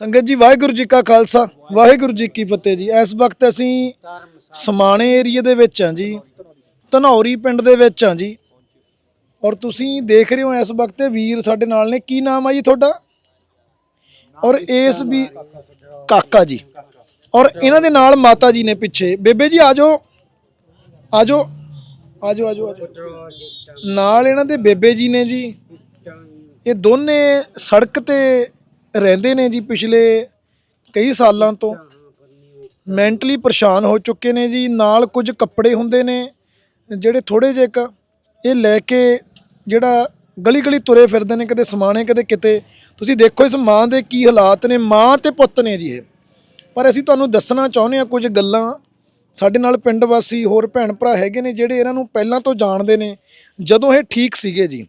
ਸੰਗਤ ਜੀ, ਵਾਹਿਗੁਰੂ ਜੀ ਕਾ ਖਾਲਸਾ, ਵਾਹਿਗੁਰੂ ਜੀ ਕੀ ਫਤਿਹ ਜੀ। ਇਸ ਵਕਤ ਅਸੀਂ ਸਮਾਣੇ ਏਰੀਏ ਦੇ ਵਿੱਚ ਹਾਂ ਜੀ, ਧਨੌਰੀ ਪਿੰਡ ਦੇ ਵਿੱਚ ਹਾਂ ਜੀ। ਔਰ ਤੁਸੀਂ ਦੇਖ ਰਹੇ ਹੋ ਇਸ ਵਕਤ ਵੀਰ ਸਾਡੇ ਨਾਲ ਨੇ। ਕੀ ਨਾਮ ਆ ਜੀ ਤੁਹਾਡਾ? ਔਰ ਇਸ ਵੀ ਕਾਕਾ ਜੀ। ਔਰ ਇਹਨਾਂ ਦੇ ਨਾਲ ਮਾਤਾ ਜੀ ਨੇ ਪਿੱਛੇ। ਬੇਬੇ ਜੀ ਆਜੋ ਆਜੋ ਆਜੋ ਆਜੋ ਆਜੋ ਨਾਲ ਇਹਨਾਂ ਦੇ ਬੇਬੇ ਜੀ ਨੇ ਜੀ। ਇਹ ਦੋਨੇ ਸੜਕ ਤੇ ਰਹਿੰਦੇ ਨੇ ਜੀ ਪਿਛਲੇ ਕਈ ਸਾਲਾਂ ਤੋਂ। ਮੈਂਟਲੀ ਪਰੇਸ਼ਾਨ ਹੋ ਚੁੱਕੇ ਨੇ ਜੀ। ਨਾਲ ਕੁਝ ਕੱਪੜੇ ਹੁੰਦੇ ਨੇ, ਜਿਹੜੇ ਥੋੜੇ ਜਿਹੇ ਇੱਕ ਇਹ ਲੈ ਕੇ ਜਿਹੜਾ ਗਲੀ ਗਲੀ ਤੁਰੇ ਫਿਰਦੇ ਨੇ, ਕਦੇ ਸਮਾਣੇ, ਕਦੇ ਕਿਤੇ। ਤੁਸੀਂ ਦੇਖੋ ਇਸ ਮਾਂ ਦੇ ਕੀ ਹਾਲਾਤ ਨੇ। ਮਾਂ ਤੇ ਪੁੱਤ ਨੇ ਜੀ ਇਹ। ਪਰ ਅਸੀਂ ਤੁਹਾਨੂੰ ਦੱਸਣਾ ਚਾਹੁੰਦੇ ਹਾਂ ਕੁਝ ਗੱਲਾਂ। ਸਾਡੇ ਨਾਲ ਪਿੰਡ ਵਾਸੀ ਹੋਰ ਭੈਣ ਭਰਾ ਹੈਗੇ ਨੇ, ਜਿਹੜੇ ਇਹਨਾਂ ਨੂੰ ਪਹਿਲਾਂ ਤੋਂ ਜਾਣਦੇ ਨੇ। ਜਦੋਂ ਇਹ ਠੀਕ ਸੀਗੇ ਜੀ।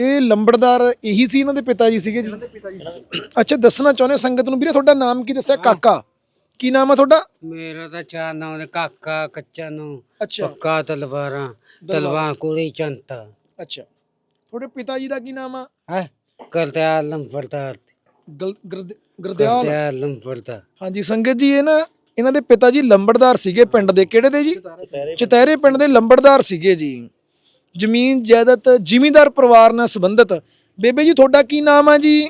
ਇਹ ਲੰਬੜਦਾਰ ਇਹੀ ਸੀ ਇਹਨਾਂ ਦੇ ਪਿਤਾ ਜੀ ਸੀਗੇ ਜੀ? ਅੱਛਾ ਦੱਸਣਾ ਚਾਹੁੰਦੇ ਸੰਗਤ ਨੂੰ? ਵੀਰੇ ਤੁਹਾਡਾ ਨਾਮ ਕੀ ਦੱਸਿਆ? ਕਾਕਾ। ਕੀ ਨਾਮ ਹੈ ਤੁਹਾਡਾ? ਮੇਰਾ ਤਾਂ ਚਾਰ ਨਾਮ ਦੇ ਕਾਕਾ ਕੱਚਾ ਨੂੰ ਅੱਛਾ। ਪੱਕਾ ਤਲਵਾਰਾਂ ਤਲਵਾਰ। ਕੋਲੀ ਚੰਤਾ। ਅੱਛਾ। ਤੁਹਾਡੇ ਪਿਤਾ ਜੀ ਦਾ ਕੀ ਨਾਮ ਆ? ਹੈ? ਕਰਤਿਆਲ ਲੰਫਰਦਾਰ ਗਲ- ਗੁਰਦ- ਗੁਰਦਿਆਲ। ਕਰਤਿਆਲ ਲੰਫਰਦਾਰ ਹਾਂਜੀ ਸੰਗਤ ਜੀ ਇਹ ਨਾ ਇਹਨਾਂ ਦੇ ਪਿਤਾ ਜੀ ਲੰਬੜਦਾਰ ਸੀਗੇ ਪਿੰਡ ਦੇ। ਕਿਹੜੇ ਦੇ ਜੀ? ਚਤਹਿਰੇ ਪਿੰਡ ਦੇ ਲੰਬੜਦਾਰ ਸੀਗੇ ਜੀ। ਜ਼ਮੀਨ ਜਾਇਦਾਦ ਜ਼ਿਮੀਂਦਾਰ ਪਰਿਵਾਰ ਨਾਲ ਸੰਬੰਧਿਤ। ਬੇਬੇ ਜੀ ਤੁਹਾਡਾ ਕੀ ਨਾਮ ਆ ਜੀ?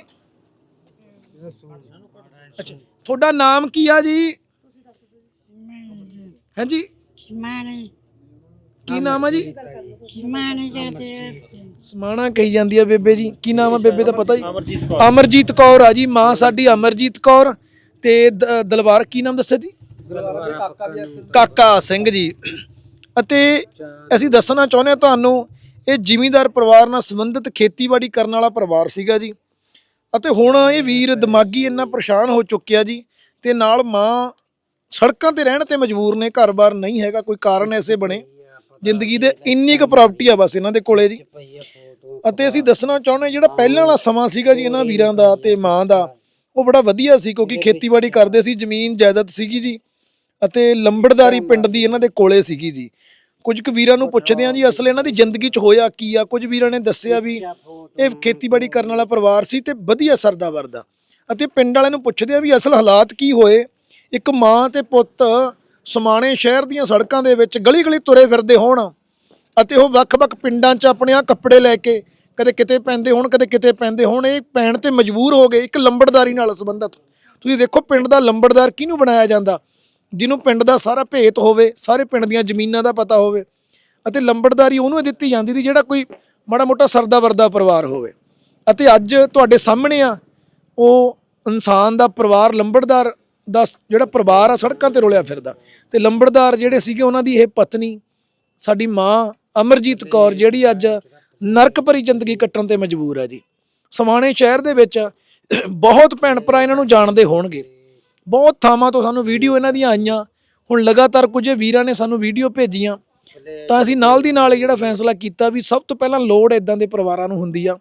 ਅੱਛਾ ਤੁਹਾਡਾ ਨਾਮ ਕੀ ਆ ਜੀ? ਹਾਂਜੀ? ਮਾਣੇ ਕੀ ਨਾਮ ਆ ਜੀ? ਮਾਣੇ ਜਾਂਦੇ ਸਮਾਣਾ ਕਹੀ ਜਾਂਦੀ ਆ ਬੇਬੇ ਜੀ। ਕੀ ਨਾਮ ਆ ਬੇਬੇ ਦਾ ਪਤਾ ਜੀ? ਅਮਰਜੀਤ ਕੌਰ। ਅਮਰਜੀਤ ਕੌਰ ਆ ਜੀ ਮਾਂ ਸਾਡੀ ਅਮਰਜੀਤ ਕੌਰ। ਤੇ ਦ- ਦਲਵਾਰ ਕੀ ਨਾਮ ਦੱਸਿਆ ਜੀ। ਕਾਕਾ ਸਿੰਘ ਜੀ। ਅਤੇ ਅਸੀਂ ਦੱਸਣਾ ਚਾਹੁੰਦੇ ਹਾਂ ਤੁਹਾਨੂੰ, ਇਹ ਜ਼ਿਮੀਂਦਾਰ ਪਰਿਵਾਰ ਨਾਲ ਸੰਬੰਧਿਤ ਖੇਤੀਬਾੜੀ ਕਰਨ ਵਾਲਾ ਪਰਿਵਾਰ ਸੀਗਾ ਜੀ। ਅਤੇ ਹੁਣ ਇਹ ਵੀਰ ਦਿਮਾਗੀ ਇੰਨਾ ਪਰੇਸ਼ਾਨ ਹੋ ਚੁੱਕਿਆ ਜੀ ਤੇ ਨਾਲ ਮਾਂ ਸੜਕਾਂ ਤੇ ਰਹਿਣ ਤੇ ਮਜਬੂਰ ਨੇ, ਘਰ-ਬਾਰ ਨਹੀਂ ਹੈਗਾ, ਕੋਈ ਕਾਰਨ ਐਸੇ ਬਣੇ। ਜ਼ਿੰਦਗੀ ਦੇ ਇੰਨੀ ਕੁ ਪ੍ਰਾਪਰਟੀ ਆ ਬਸ ਇਹਨਾਂ ਦੇ ਕੋਲੇ ਜੀ। ਅਤੇ ਅਸੀਂ ਦੱਸਣਾ ਚਾਹੁੰਦੇ ਹਾਂ ਜਿਹੜਾ ਪਹਿਲਾਂ ਵਾਲਾ ਸਮਾਂ ਸੀਗਾ ਜੀ ਇਹਨਾਂ ਵੀਰਾਂ ਦਾ ਤੇ ਮਾਂ ਦਾ, ਉਹ ਬੜਾ ਵਧੀਆ ਸੀ ਕਿਉਂਕਿ ਖੇਤੀਬਾੜੀ ਕਰਦੇ ਸੀ, ਜ਼ਮੀਨ, ਜਾਇਦਾਦ ਸੀਗੀ ਜੀ। ਅਤੇ ਲੰਬੜਦਾਰੀ ਪਿੰਡ ਦੀ ਇਹਨਾਂ ਦੇ ਕੋਲੇ ਸੀਗੀ ਜੀ। ਕੁਝ ਕੁ ਵੀਰਾਂ ਨੂੰ ਪੁੱਛਦੇ ਆ ਜੀ ਅਸਲ ਇਹਨਾਂ ਦੀ ਜ਼ਿੰਦਗੀ 'ਚ ਹੋਇਆ ਕੀ ਆ? ਕੁਝ ਵੀਰਾਂ ਨੇ ਦੱਸਿਆ ਵੀ ਇਹ ਖੇਤੀਬਾੜੀ ਕਰਨ ਵਾਲਾ ਪਰਿਵਾਰ ਸੀ ਤੇ ਵਧੀਆ ਸਰਦਾ ਵਰਦਾ ਅਤੇ ਪਿੰਡ ਵਾਲਿਆਂ ਨੂੰ ਪੁੱਛਦੇ ਆ ਵੀ ਅਸਲ ਹਾਲਾਤ ਕੀ ਹੋਏ? ਇੱਕ ਮਾਂ ਤੇ ਪੁੱਤ ਸਮਾਣੇ ਸ਼ਹਿਰ ਦੀਆਂ ਸੜਕਾਂ ਦੇ ਵਿੱਚ ਗਲੀ ਗਲੀ ਤੁਰੇ ਫਿਰਦੇ ਹੋਣ ਅਤੇ ਉਹ ਵੱਖ-ਵੱਖ ਪਿੰਡਾਂ 'ਚ ਆਪਣੇ ਆ ਕੱਪੜੇ ਲੈ ਕੇ ਕਦੇ ਕਿਤੇ ਪੈਂਦੇ ਹੋਣ ਕਦੇ ਕਿਤੇ ਪੈਂਦੇ ਹੋਣ ਇਹ ਪੈਣ ਤੇ ਮਜਬੂਰ ਹੋ ਗਏ ਇੱਕ ਲੰਬੜਦਾਰੀ ਨਾਲ ਸੰਬੰਧਿਤ। ਤੁਸੀਂ ਦੇਖੋ ਪਿੰਡ ਦਾ ਲੰਬੜਦਾਰ ਕਿਹਨੂੰ ਬਣਾਇਆ ਜਾਂਦਾ? ਜਿਹਨੂੰ ਪਿੰਡ ਦਾ ਸਾਰਾ ਭੇਤ ਹੋਵੇ ਸਾਰੇ ਪਿੰਡ ਦੀਆਂ ਜ਼ਮੀਨਾਂ ਦਾ ਪਤਾ ਹੋਵੇ ਅਤੇ ਲੰਬੜਦਾਰੀ ਉਹਨੂੰ ਦਿੱਤੀ ਜਾਂਦੀ ਸੀ ਜਿਹੜਾ ਕੋਈ ਮਾੜਾ ਮੋਟਾ ਸਰਦਾ ਵਰਦਾ ਪਰਿਵਾਰ ਹੋਵੇ। ਅਤੇ ਅੱਜ ਤੁਹਾਡੇ ਸਾਹਮਣੇ ਆ ਉਹ ਇਨਸਾਨ ਦਾ ਪਰਿਵਾਰ ਲੰਬੜਦਾਰ ਦਾ ਜਿਹੜਾ ਪਰਿਵਾਰ ਆ ਸੜਕਾਂ ਤੇ ਰੁਲਿਆ ਫਿਰਦਾ। ਤੇ ਲੰਬੜਦਾਰ ਜਿਹੜੇ ਸੀਗੇ ਉਹਨਾਂ ਦੀ ਇਹ ਪਤਨੀ ਸਾਡੀ ਮਾਂ ਅਮਰਜੀਤ ਕੌਰ ਜਿਹੜੀ ਅੱਜ ਨਰਕ ਭਰੀ ਜ਼ਿੰਦਗੀ ਕੱਟਣ ਤੇ ਮਜਬੂਰ ਹੈ ਜੀ। ਸਮਾਣੇ ਸ਼ਹਿਰ ਦੇ ਵਿੱਚ ਬਹੁਤ ਭੈਣ ਭਰਾ ਇਹਨਾਂ ਨੂੰ ਜਾਣਦੇ ਹੋਣਗੇ। ਬਹੁਤ ਥਾਵਾਂ ਤੋਂ ਸਾਨੂੰ ਵੀਡੀਓ ਇਹਨਾਂ ਦੀਆਂ ਆਈਆਂ। ਹੁਣ ਲਗਾਤਾਰ ਕੁਝ ਵੀਰਾਂ ਨੇ ਸਾਨੂੰ ਵੀਡੀਓ ਭੇਜੀਆਂ। ਤਾਂ ਅਸੀਂ ਨਾਲ ਦੀ ਨਾਲ ਜਿਹੜਾ ਫੈਸਲਾ ਕੀਤਾ ਵੀ ਸਭ ਤੋਂ ਪਹਿਲਾਂ ਲੋੜ ਇਦਾਂ ਦੇ ਪਰਿਵਾਰਾਂ ਨੂੰ ਹੁੰਦੀ ਆ।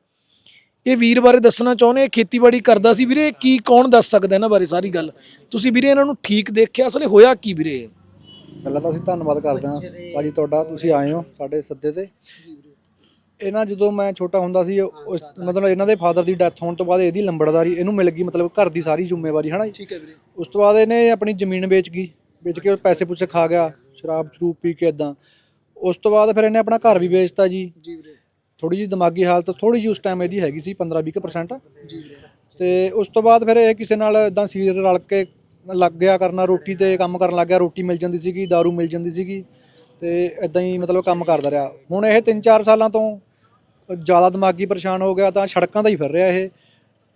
ਇਹ ਵੀਰ ਬਾਰੇ ਦੱਸਣਾ ਚਾਹੁੰਦੇ ਆ ਖੇਤੀਬਾੜੀ ਕਰਦਾ ਸੀ ਵੀਰੇ ਕੀ ਕੌਣ ਦੱਸ ਸਕਦਾ ਇਹਨਾਂ ਬਾਰੇ ਸਾਰੀ ਗੱਲ? ਤੁਸੀਂ ਵੀਰੇ ਇਹਨਾਂ ਨੂੰ ਠੀਕ ਦੇਖਿਆ? ਅਸਲੇ ਹੋਇਆ ਕੀ ਵੀਰੇ? ਪਹਿਲਾਂ ਤਾਂ ਅਸੀਂ ਧੰਨਵਾਦ ਕਰਦੇ ਹਾਂ। ਭਾਜੀ ਤੁਹਾਡਾ ਤੁਸੀਂ ਆਏ ਹੋ ਸਾਡੇ ਸੱਦੇ ਤੇ। ਇਹਨਾਂ ਜਦੋਂ ਮੈਂ ਛੋਟਾ ਹੁੰਦਾ ਸੀ ਉਸ ਮਤਲਬ ਇਹਨਾਂ ਦੇ ਫਾਦਰ ਦੀ ਡੈਥ ਹੋਣ ਤੋਂ ਬਾਅਦ ਇਹਦੀ ਲੰਬੜਦਾਰੀ ਇਹਨੂੰ ਮਿਲ ਗਈ ਮਤਲਬ ਘਰ ਦੀ ਸਾਰੀ ਜ਼ਿੰਮੇਵਾਰੀ ਹਨਾ ਜੀ? ਠੀਕ ਹੈ ਵੀਰੇ। ਉਸ ਤੋਂ ਬਾਅਦ ਇਹਨੇ ਆਪਣੀ ਜ਼ਮੀਨ ਵੇਚ ਗਈ ਵੇਚ ਕੇ ਪੈਸੇ ਪੂਸੇ ਖਾ ਗਿਆ ਸ਼ਰਾਬ ਸ਼ਰੂਬ ਪੀ ਕੇ ਇਦਾਂ ਉਸ ਤੋਂ ਬਾਅਦ ਫਿਰ ਇਹਨੇ ਆਪਣਾ ਘਰ ਵੀ ਵੇਚਤਾ ਜੀ। ਜੀ ਵੀਰੇ। ਥੋੜੀ ਜਿਹੀ ਦਿਮਾਗੀ ਹਾਲਤ ਥੋੜੀ ਜਿਹੀ ਉਸ ਟਾਈਮ ਇਹਦੀ ਹੈਗੀ ਸੀ 15-20% ਜੀ ਵੀਰੇ। ਤੇ ਉਸ ਤੋਂ ਬਾਅਦ ਫਿਰ ਇਹ ਕਿਸੇ ਨਾਲ ਇਦਾਂ ਸੀਰ ਰਲ ਕੇ ਲੱਗ ਗਿਆ ਕਰਨਾ ਰੋਟੀ ਤੇ ਕੰਮ ਕਰਨ ਲੱਗ ਗਿਆ ਰੋਟੀ ਮਿਲ ਜਾਂਦੀ ਸੀਗੀ दारू ਮਿਲ ਜਾਂਦੀ ਸੀਗੀ। ਤੇ ਇਦਾਂ ਹੀ ਮਤਲਬ ਕੰਮ ਕਰਦਾ ਰਿਹਾ। ਹੁਣ ਇਹ 3-4 ਸਾਲਾਂ ਤੋਂ ਜ਼ਿਆਦਾ ਦਿਮਾਗੀ ਪਰੇਸ਼ਾਨ ਹੋ ਗਿਆ ਤਾਂ ਸੜਕਾਂ ਤੇ ਹੀ ਫਿਰ ਰਿਹਾ ਇਹ।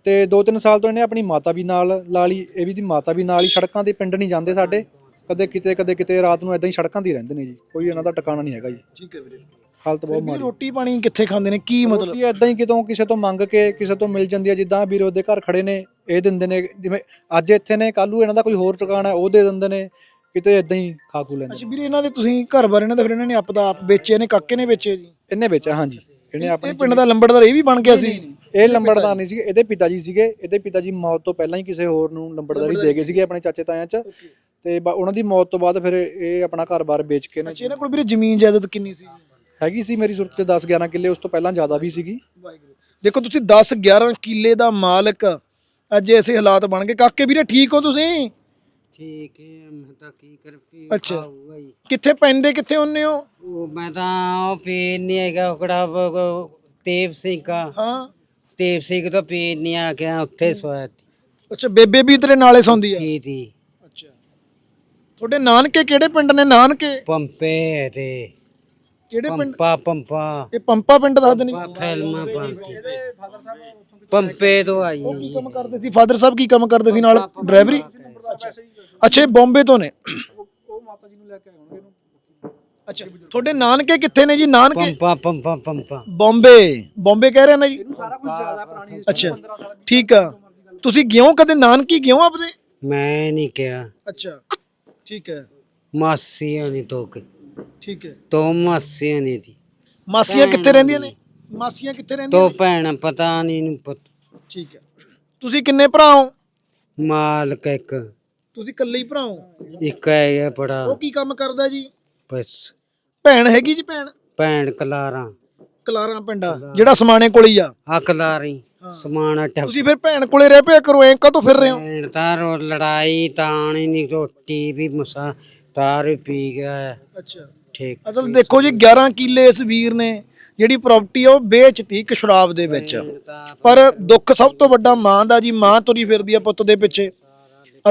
ਤੇ 2-3 ਸਾਲ ਤੋਂ ਇਹਨੇ ਆਪਣੀ ਮਾਤਾ ਵੀ ਨਾਲ ਲਾ ਲਈ ਇਹ ਵੀ ਦੀ ਮਾਤਾ ਵੀ ਨਾਲ ਹੀ ਸੜਕਾਂ ਤੇ ਪਿੰਡ ਨਹੀਂ ਜਾਂਦੇ ਸਾਡੇ। ਕਦੇ ਕਿਤੇ ਕਦੇ ਕਿਤੇ ਰਾਤ ਨੂੰ ਇਦਾਂ ਹੀ ਸੜਕਾਂ ਤੇ ਹੀ ਰਹਿੰਦੇ ਨੇ ਜੀ। ਕੋਈ ਇਹਨਾਂ ਦਾ ਟਿਕਾਣਾ ਨਹੀਂ ਹੈਗਾ ਜੀ। ਠੀਕ ਹੈ ਵੀਰੇ। ਹਾਲਤ ਬਹੁਤ ਮਾੜੀ। ਰੋਟੀ ਪਾਣੀ ਕਿੱਥੇ ਖਾਂਦੇ ਨੇ? ਕੀ ਮਤਲਬ? ਰੋਟੀ ਇਦਾਂ ਹੀ ਕਿਤੋਂ ਕਿਸੇ ਤੋਂ ਮੰਗ ਕੇ ਕਿਸੇ ਤੋਂ ਮਿਲ ਜਾਂਦੀ ਹੈ। ਜਿੱਦਾਂ ਵੀਰੋ ਦੇ ਘਰ ਖੜੇ ਨੇ ਇਹ ਦਿੰਦੇ ਨੇ। ਜਿਵੇਂ ਅੱਜ ਇੱਥੇ ਨੇ ਕੱਲ੍ਹ ਨੂੰ ਇਹਨਾਂ ਦਾ ਕੋਈ ਹੋਰ ਟਿਕਾਣਾ ਉਹ ਦੇ ਦਿੰਦੇ ਨੇ। ਕਿਤੇ ਇਦਾਂ ਹੀ ਖਾ ਖੂ ਲੈਂਦੇ ਅੱਛਾ ਵੀਰੇ ਇਹਨਾਂ ਦੇ ਤੁਸੀਂ ਘਰ ਬਾਰੇ ਇਹਨਾਂ ਦਾ ਫਿਰ ਇਹਨਾਂ ਨੇ ਆਪਦਾ ਆਪ ਵੇਚੇ ਨੇ ਕਾਕੇ ਨੇ ਵੇਚੇ ਜੀ? ਇਹਨੇ ਵਿੱਚ ਹਾਂਜੀ। ਇਹਨੇ ਇਹ ਆਪਣੀ ਪਿੰਡ ਦਾ ਲੰਬੜਦਾਰ ਇਹ ਵੀ ਬਣ ਗਿਆ ਸੀ। ਇਹ ਲੰਬੜਦਾਰ ਨਹੀਂ ਸੀਗੇ ਇਹਦੇ ਪਿਤਾ ਜੀ ਸੀਗੇ ਇਹਦੇ ਪਿਤਾ ਜੀ ਮੌਤ ਤੋਂ ਪਹਿਲਾਂ ਹੀ ਕਿਸੇ ਹੋਰ ਨੂੰ ਲੰਬੜਦਾਰੀ ਦੇ ਗਏ ਸੀਗੇ ਆਪਣੇ ਚਾਚੇ ਤਾਇਆਂ 'ਚ। ਤੇ ਬ- ਉਹਨਾਂ ਦੀ ਮੌਤ ਤੋਂ ਬਾਅਦ ਫਿਰ ਇਹ ਆਪਣਾ ਘਰ-ਬਾਰ ਵੇਚ ਕੇ ਨਾ ਅੱਛਾ ਇਹਨਾਂ ਕੋਲ ਵੀਰੇ ਜ਼ਮੀਨ ਜਾਇਦਾਦ ਕਿੰਨੀ ਸੀ? ਹੈਗੀ ਸੀ ਮੇਰੀ ਸੁਰਤ 'ਚ 10 11 ਕਿੱਲੇ ਉਸ ਤੋਂ ਪਹਿਲਾਂ ਜ਼ਿਆਦਾ ਵੀ ਸੀਗੀ। ਦੇਖੋ ਤੁਸੀਂ 10 11 ਕਿੱਲੇ ਦਾ ਮਾਲਕ ਅੱਜ ਐਸੇ ਹਾਲਾਤ ਬਣ ਗਏ। ਕਾਕੇ ਵੀਰੇ ਠੀਕ ਹੋ ਤੁਸੀਂ? ਠੀਕ ਹੈ ਮੈਂ ਤਾਂ ਕੀ ਕਰ ਪੀ ਅੱਛਾ। ਖਾਊਗਾ ਜੀ ਕਿੱਥੇ ਪੈਂਦੇ ਕਿੱਥੇ ਹੁੰਨੇ ਹੋ? ਉਹ ਮੈਂ ਤਾਂ ਉਹ ਪੀਣ ਨਹੀਂ ਹੈਗਾ ਉਹਕੜਾ ਤੇਵ ਸਿੰਘ ਦਾ ਹਾਂ। ਤੇਵ ਸਿੰਘ ਤੋਂ ਪੀਣ ਨਹੀਂ ਆ ਗਿਆ ਉੱਥੇ ਸੋਇਆ ਅੱਛਾ ਬੇਬੇ ਵੀ ਤੇਰੇ ਨਾਲੇ ਸੌਂਦੀ ਆ? ਸੀ ਦੀ ਅੱਛਾ। ਤੁਹਾਡੇ ਨਾਨਕੇ ਕਿਹੜੇ ਪਿੰਡ ਨੇ ਨਾਨਕੇ? ਪੰਪੇ ਤੇ। ਕਿਹੜੇ ਪਿੰਡ? ਪੰਪਾ ਪੰਪਾ। ਇਹ ਪੰਪਾ ਪਿੰਡ ਦੱਸ ਦੇਣੀ। ਫੈਲਮਾ ਪੰਪੇ। ਪੰਪੇ ਤੋਂ ਆਈ ਹੈ ਜੀ। ਕੰਮ ਕਰਦੇ ਸੀ? ਫਾਦਰ ਸਾਹਿਬ ਕੀ ਕੰਮ ਕਰਦੇ ਸੀ ਨਾਲ? ਡਰਾਈਵਰੀ? ਅੱਛਾ ਇਹ ਬੰਬੇ ਤੋਂ ਨੇ। ਅੱਛਾ ਤੁਹਾਡੇ ਨਾਨਕੇ ਕਿੱਥੇ ਨੇ ਜੀ? ਨਾਨਕੇ ਪੰਪਾ ਪੰਪਾ ਪੰਪਾ ਬੰਬੇ। ਬੰਬੇ ਕਹਿ ਰਹੇ ਨੇ ਜੀ? ਅੱਛਾ ਠੀਕ ਆ। ਤੁਸੀਂ ਗਿਓ ਕਦੇ? ਨਾਨਕੀ ਗਿਓ ਆਪਦੇ? ਮੈਂ ਨਹੀਂ ਕਿਹਾ। ਅੱਛਾ ਠੀਕ ਹੈ। ਮਾਸੀਆਂ ਨਹੀਂ ਤੋਂ ਕਿ ਠੀਕ ਹੈ। ਤੋਂ ਮਾਸੀਆਂ ਨਹੀਂ ਦੀ ਮਾਸੀਆਂ ਕਿੱਥੇ ਰਹਿੰਦੀਆਂ ਨੇ? ਮਾਸੀਆਂ ਕਿੱਥੇ ਰਹਿੰਦੀਆਂ ਤੋਂ ਨੇ? ਭੈਣ ਪਤਾ ਨਹੀਂ ਨੂੰ ਪਤ। ਠੀਕ ਹੈ। ਤੁਸੀਂ ਕਿੰਨੇ ਭਰਾ ਹੋ? ਮਾਲਕ ਇੱਕ। ਤੁਸੀਂ ਇਕੱਲੇ ਹੀ ਭਰਾ ਹੋ? ਇੱਕ ਹੈ ਬੜਾ। ਉਹ ਕੀ ਕੰਮ ਕਰਦਾ ਜੀ? ਬਸ। ਭੈਣ ਹੈਗੀ ਜੀ ਭੈਣ? ਭੈਣ ਕਲਾਰਾਂ। ਕਲਾਰਾਂ ਪਿੰਡਾ। ਜਿਹੜਾ ਸਮਾਣੇ ਕੋਲ ਹੀ ਆ? ਆ ਕਲਾਰੀ। ਸਮਾਨਾ ਟੱਪ। ਤੁਸੀਂ ਫਿਰ ਭੈਣ ਕੋਲੇ ਰਹਿ ਪਿਆ ਕਰੋ ਐਂ ਕਦੋਂ ਫਿਰ ਰਹੇ ਹੋ? ਭੈਣ ਤਾਂ ਰੋ ਲੜਾਈ ਤਾਣੀ ਨਹੀਂ ਰੋਟੀ ਵੀ ਮਸਾ ਤਾਰ ਪੀ ਗਿਆ ਹੈ। ਅੱਛਾ। ਠੀਕ। ਅਸਲ ਦੇਖੋ ਜੀ 11 ਕਿੱਲੇ ਇਸ ਵੀਰ ਨੇ ਜਿਹੜੀ ਪ੍ਰਾਪਰਟੀ ਆ ਉਹ ਵੇਚਤੀ ਇੱਕ ਸ਼ਰਾਬ ਦੇ ਵਿੱਚ। ਪਰ ਦੁੱਖ ਸਭ ਤੋਂ ਵੱਡਾ ਮਾਂ ਦਾ ਜੀ ਮਾਂ ਤੁਰੀ ਫਿਰਦੀ ਆ ਪੁੱਤ ਦੇ ਪਿੱਛੇ।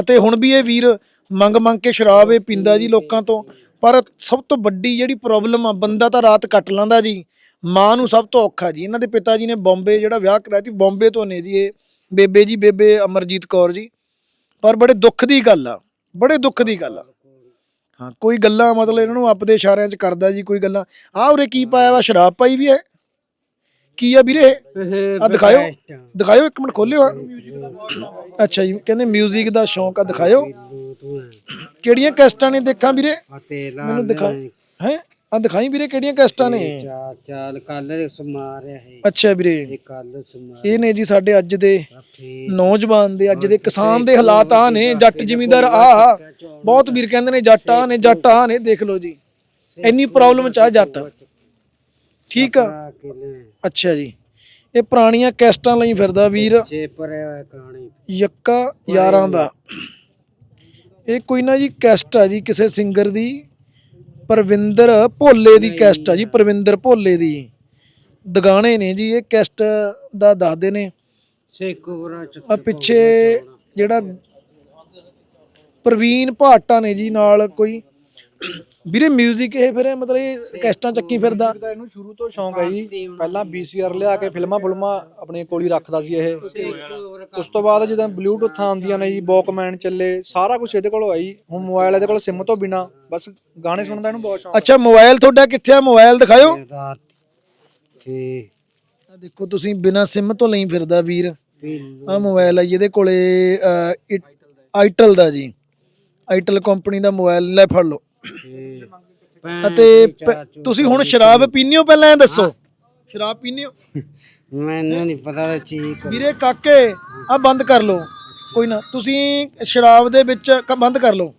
ਅਤੇ ਹੁਣ ਵੀ ਇਹ ਵੀਰ ਮੰਗ ਮੰਗ ਕੇ ਸ਼ਰਾਬ ਇਹ ਪੀਂਦਾ ਜੀ ਲੋਕਾਂ ਤੋਂ। ਪਰ ਸਭ ਤੋਂ ਵੱਡੀ ਜਿਹੜੀ ਪ੍ਰੋਬਲਮ ਆ, ਬੰਦਾ ਤਾਂ ਰਾਤ ਕੱਟ ਲੈਂਦਾ ਜੀ। ਮਾਂ ਨੂੰ ਸਭ ਤੋਂ ਔਖਾ ਜੀ। ਇਹਨਾਂ ਦੇ ਪਿਤਾ ਜੀ ਨੇ ਬੰਬੇ ਜਿਹੜਾ ਵਿਆਹ ਕਰਾਇਆ ਸੀ, ਬੰਬੇ ਤੋਂ ਨੇ ਜੀ ਇਹ। ਬੇਬੇ ਜੀ, ਬੇਬੇ ਅਮਰਜੀਤ ਕੌਰ ਜੀ। ਪਰ ਬੜੇ ਦੁੱਖ ਦੀ ਗੱਲ ਆ, ਬੜੇ ਦੁੱਖ ਦੀ ਗੱਲ ਆ। ਹਾਂ, ਕੋਈ ਗੱਲਾਂ ਮਤਲਬ ਇਹਨਾਂ ਨੂੰ ਆਪਦੇ ਇਸ਼ਾਰਿਆਂ 'ਚ ਕਰਦਾ ਜੀ, ਕੋਈ ਗੱਲਾਂ। ਆਹ ਉਰੇ ਕੀ ਪਾਇਆ ਵਾ, ਸ਼ਰਾਬ ਪਾਈ ਵੀ ਹੈ। ਕੀ ਆ ਵੀਰੇ? ਆ ਦਿਖਾਇਓ। ਦਿਖਾਇਓ ਇੱਕ ਮਿੰਟ ਖੋਲਿਓ ਆ ਅੱਛਾ ਜੀ ਕਹਿੰਦੇ 뮤직 ਦਾ ਸ਼ੌਂਕ ਆ ਦਿਖਾਇਓ। ਕਿਹੜੀਆਂ ਕੈਸਟਾਂ ਨੇ ਦੇਖਾਂ ਵੀਰੇ? ਮੈਨੂੰ ਦਿਖਾ ਹੈ? ਆ ਦਿਖਾਈ ਵੀਰੇ ਕਿਹੜੀਆਂ ਕੈਸਟਾਂ ਨੇ? ਚਾਲ ਚਾਲ ਕੱਲ ਸਮਾਰਿਆ ਹੈ ਅੱਛਾ ਵੀਰੇ। ਇਹ ਨੇ ਜੀ ਸਾਡੇ ਅੱਜ ਦੇ ਨੌਜਵਾਨ ਦੇ ਅੱਜ ਦੇ ਕਿਸਾਨ ਦੇ ਹਾਲਾਤ ਆ ਨੇ ਜੱਟ ਜ਼ਿਮੀਂਦਾਰ ਆ ਆ ਬਹੁਤ ਵੀਰ ਕਹਿੰਦੇ ਨੇ ਜੱਟ ਆ ਨੇ ਜੱਟ ਆ ਨੇ ਦੇਖ ਲਓ ਜੀ। ਇੰਨੀ ਪ੍ਰੋਬਲਮ ਚ ਆ ਜੱਟ। ਠੀਕ ਆ। ਅੱਛਾ ਜੀ। ਇਹ ਪੁਰਾਣੀਆਂ ਕੈਸਟਾਂ ਲਈ ਫਿਰਦਾ ਵੀਰ। ਚੇ ਪਰੇ ਹੋਏ ਕਹਾਣੀ। ਯੱਕਾ ਯਾਰਾਂ ਦਾ। ਇਹ ਕੋਈ ਨਾ ਜੀ ਕੈਸਟ ਆ ਜੀ ਕਿਸੇ ਸਿੰਗਰ ਦੀ। ਪਰਵਿੰਦਰ ਭੋਲੇ ਦੀ ਕੈਸਟ ਆ ਜੀ ਪਰਵਿੰਦਰ ਭੋਲੇ ਦੀ। ਦਗਾਣੇ ਨੇ ਜੀ ਇਹ ਕੈਸਟ ਦਾ ਦੱਸਦੇ ਨੇ। ਸੇਕੂਰਾ ਆ ਪਿੱਛੇ ਜਿਹੜਾ ਪ੍ਰਵੀਨ ਭਾਟਾ ਨੇ ਜੀ ਨਾਲ ਕੋਈ ਵੀਰੇ 뮤직 ਇਹ ਫਿਰ ਮਤਲਬ ਇਹ ਕੈਸਟਾਂ ਚੱਕੀ ਫਿਰਦਾ। ਦਾ ਇਹਨੂੰ ਸ਼ੁਰੂ ਤੋਂ ਸ਼ੌਂਕ ਹੈ ਜੀ। ਪਹਿਲਾਂ ਵੀਸੀਆਰ ਲਿਆ ਕੇ ਫਿਲਮਾਂ ਫੁਲਮਾਂ ਆਪਣੇ ਕੋਲ ਹੀ ਰੱਖਦਾ ਸੀ ਇਹ। ਉਸ ਤੋਂ ਬਾਅਦ ਜਦੋਂ ਬਲੂਟੁੱਥ ਆਉਂਦੀਆਂ ਨੇ ਜੀ ਵਾਕਮੈਨ ਚੱਲੇ ਸਾਰਾ ਕੁਝ ਇਹਦੇ ਕੋਲ ਆਈ ਹੁਣ ਮੋਬਾਈਲ ਇਹਦੇ ਕੋਲ ਸਿਮ ਤੋਂ ਬਿਨਾ ਬਸ ਗਾਣੇ ਸੁਣਨ ਦਾ ਇਹਨੂੰ ਬਹੁਤ ਸ਼ੌਂਕ ਅੱਛਾ ਮੋਬਾਈਲ ਤੁਹਾਡਾ ਕਿੱਥੇ ਆ? ਮੋਬਾਈਲ ਦਿਖਾਇਓ। ਰਾਤ ਤੇ ਆ ਦੇਖੋ ਤੁਸੀਂ ਬਿਨਾ ਸਿਮ ਤੋਂ ਲਈ ਫਿਰਦਾ ਵੀਰ। ਆ ਮੋਬਾਈਲ ਆ ਜੀ ਇਹਦੇ ਕੋਲੇ ਆਈਟਲ ਦਾ ਜੀ। ਆਈਟਲ ਕੰਪਨੀ ਦਾ ਮੋਬਾਈਲ ਲੈ ਫੜ ਲਓ। ਅਤੇ ਪ- ਤੁਸੀਂ ਹੁਣ ਸ਼ਰਾਬ ਪੀਂਦੇ ਹੋ ਪਹਿਲਾਂ ਇਹ ਦੱਸੋ? ਸ਼ਰਾਬ ਪੀਂਦੇ ਹੋ? ਮੈਨੂੰ ਨਹੀਂ ਪਤਾ ਚੀਕ ਵੀਰੇ ਕਾਕੇ ਆ ਬੰਦ ਕਰ ਲਓ। ਕੋਈ ਨਾ ਤੁਸੀਂ ਸ਼ਰਾਬ ਦੇ ਵਿੱਚ ਕ- ਬੰਦ ਕਰ ਲਓ।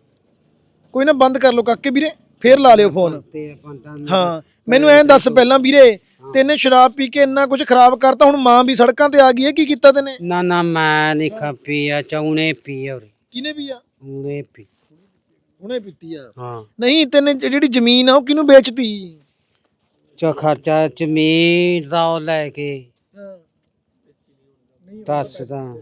ਕੋਈ ਨਾ ਬੰਦ ਕਰ ਲਓ ਕਾਕੇ ਵੀਰੇ ਫੇਰ ਲਾ ਲਿਓ ਫੋਨ। ਤੇ ਹਾਂ ਮੈਨੂੰ ਐਂ ਦੱਸ ਪਹਿਲਾਂ ਵੀਰੇ ਤੈਨੇ ਸ਼ਰਾਬ ਪੀ ਕੇ ਇੰਨਾ ਕੁਝ ਖਰਾਬ ਕਰਤਾ ਹੁਣ ਮਾਂ ਵੀ ਸੜਕਾਂ ਤੇ ਆ ਗਈ ਹੈ ਕੀ ਕੀਤਾ ਤੈਨੇ? ਨਾ ਨਾ ਮੈਂ ਨਹੀਂ ਖਾਪੀ ਆ ਚੌਣੇ ਪੀ ਔਰ ਕਿਨੇ ਪੀਆ? ਉਹਨੇ ਪੀ ਉਹਨੇ ਪੀਤੀ ਆ। ਹਾਂ। ਨਹੀਂ ਤੈਨੇ ਜਿਹੜੀ ਜ਼ਮੀਨ ਆ ਉਹ ਕਿਹਨੂੰ ਵੇਚਤੀ? ਚੋ ਖਰਚਾ ਜ਼ਮੀਨ ਦਾ ਉਹ ਲੈ ਕੇ। ਦੱਸਦਾ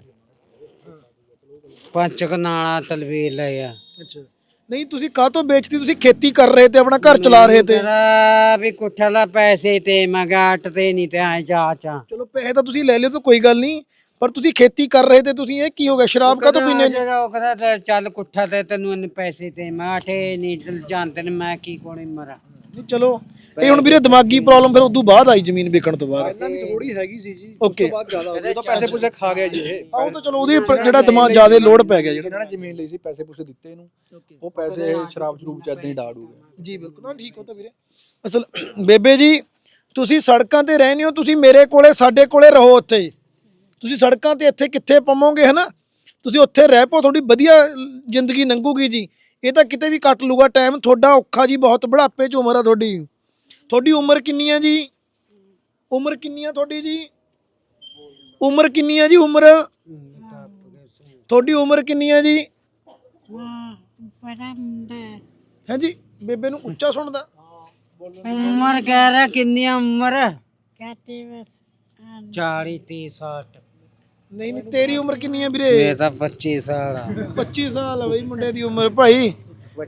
ਪੰਜ ਕਨਾਲਾ ਤਲਵੀਰ ਲੈ ਆ। ਅੱਛਾ। ਨਹੀਂ ਤੁਸੀਂ ਕਾਹਤੋਂ ਵੇਚਤੀ? ਤੁਸੀਂ ਖੇਤੀ ਕਰ ਰਹੇ ਤੇ ਆਪਣਾ ਘਰ ਚਲਾ ਰਹੇ ਤੇ। ਤੇਰਾ ਵੀ ਕੁੱਠਲਾ ਪੈਸੇ ਤੇ ਮਗਾਟ ਤੇ ਨਹੀਂ ਤੇ ਆ ਜਾ ਚਾ। ਚਲੋ ਪੈਸੇ ਤਾਂ ਤੁਸੀਂ ਲੈ ਲਿਓ ਤਾਂ ਕੋਈ ਗੱਲ ਨਹੀਂ। ਪਰ ਤੁਸੀਂ ਖੇਤੀ ਕਰ ਰਹੇ ਤੇ ਤੁਸੀਂ ਇਹ ਕੀ ਹੋ ਗਿਆ? ਸ਼ਰਾਬ ਕਾਹਤੋਂ ਪੀਨੇ ਜੀ? ਜਿਹੜਾ ਉਹ ਕਹਿੰਦਾ ਤੇ ਚੱਲ ਕੁੱਠਾ ਤੇ ਤੈਨੂੰ ਇੰਨੇ ਪੈਸੇ ਤੇ ਮੈਂ ਆਠੇ ਨਹੀਂ ਜਾਣਦੇ ਨੇ ਮੈਂ ਕੀ ਕੋਣੀ ਮਰਾ। ਨਹੀਂ ਚਲੋ। ਇਹ ਹੁਣ ਵੀਰੇ ਦਿਮਾਗੀ ਪ੍ਰੋਬਲਮ ਫਿਰ ਉਦੋਂ ਬਾਅਦ ਆਈ ਜ਼ਮੀਨ ਵੇਚਣ ਤੋਂ ਬਾਅਦ। ਪਹਿਲਾਂ ਵੀ ਥੋੜੀ ਹੈਗੀ ਸੀ ਜੀ ਓਕੇ ਬਾਅਦ ਜ਼ਿਆਦਾ ਹੋ ਗਈ ਉਹ ਤਾਂ ਪੈਸੇ ਪੂਸੇ ਖਾ ਗਿਆ ਜੀ ਇਹ। ਆਹ ਤਾਂ ਚਲੋ ਉਹਦੀ ਪ- ਜਿਹੜਾ ਦਿਮਾਗ ਜ਼ਿਆਦਾ ਲੋਡ ਪੈ ਗਿਆ ਜਿਹੜਾ। ਨੇ ਜ਼ਮੀਨ ਲਈ ਸੀ ਪੈਸੇ ਪੂਸੇ ਦਿੱਤੇ ਇਹਨੂੰ ਉਹ ਪੈਸੇ ਸ਼ਰਾਬ ਸ਼ਰੂਬ ਚ ਏਦਾਂ ਹੀ ਡਾੜ ਹੋ ਗਏ। ਜੀ ਬਿਲਕੁਲ। ਨਾ ਠੀਕ ਹੋ ਤਾਂ ਵੀਰੇ। ਅਸਲ ਬੇਬੇ ਜੀ ਤੁਸੀਂ ਸੜਕਾਂ ਤੇ ਰਹਿੰਦੇ ਹੋ ਤੁਸੀਂ ਮੇਰੇ ਕੋਲੇ ਸਾਡੇ ਕੋਲੇ ਰਹੋ ਉੱਥੇ। ਤੁਸੀਂ ਸੜਕਾਂ ਤੇ ਇੱਥੇ ਕਿੱਥੇ ਪਵੋਗੇ ਹਨਾ? ਤੁਸੀਂ ਉੱਥੇ ਰਹਿ ਪੋ ਤੁਹਾਡੀ ਵਧੀਆ ਜ਼ਿੰਦਗੀ ਲੰਘੂਗੀ ਜੀ। ਇਹ ਤਾਂ ਕਿਤੇ ਵੀ ਕੱਟ ਲੂਗਾ ਟਾਈਮ ਤੁਹਾਡਾ ਔਖਾ ਜੀ ਬਹੁਤ ਬੁਢਾਪੇ 'ਚ ਉਮਰ ਆ ਤੁਹਾਡੀ। ਤੁਹਾਡੀ ਉਮਰ ਕਿੰਨੀ ਆ ਜੀ? ਉਮਰ ਕਿੰਨੀ ਆ ਤੁਹਾਡੀ ਜੀ? ਉਮਰ ਕਿੰਨੀ ਆ ਜੀ ਉਮਰ? ਤੁਹਾਡੀ ਉਮਰ ਕਿੰਨੀ ਹੈ ਜੀ? ਹਾਂ ਜੀ ਬੇਬੇ ਨੂੰ ਉੱਚਾ ਸੁਣਦਾ। ਉਮਰ ਕਹਿ ਰਿਹਾ ਕਿੰਨੀ ਆ ਉਮਰ? ਕਹਤੇ ਬਸ ਹਾਂ, 40 30 60 ਨਹੀਂ ਨਹੀਂ ਤੇਰੀ ਉਮਰ ਕਿੰਨੀ ਹੈ ਵੀਰੇ? ਮੈਂ ਤਾਂ 25 ਸਾਲ ਆ। 25 ਸਾਲ ਆ ਬਈ ਮੁੰਡੇ ਦੀ ਉਮਰ ਭਾਈ।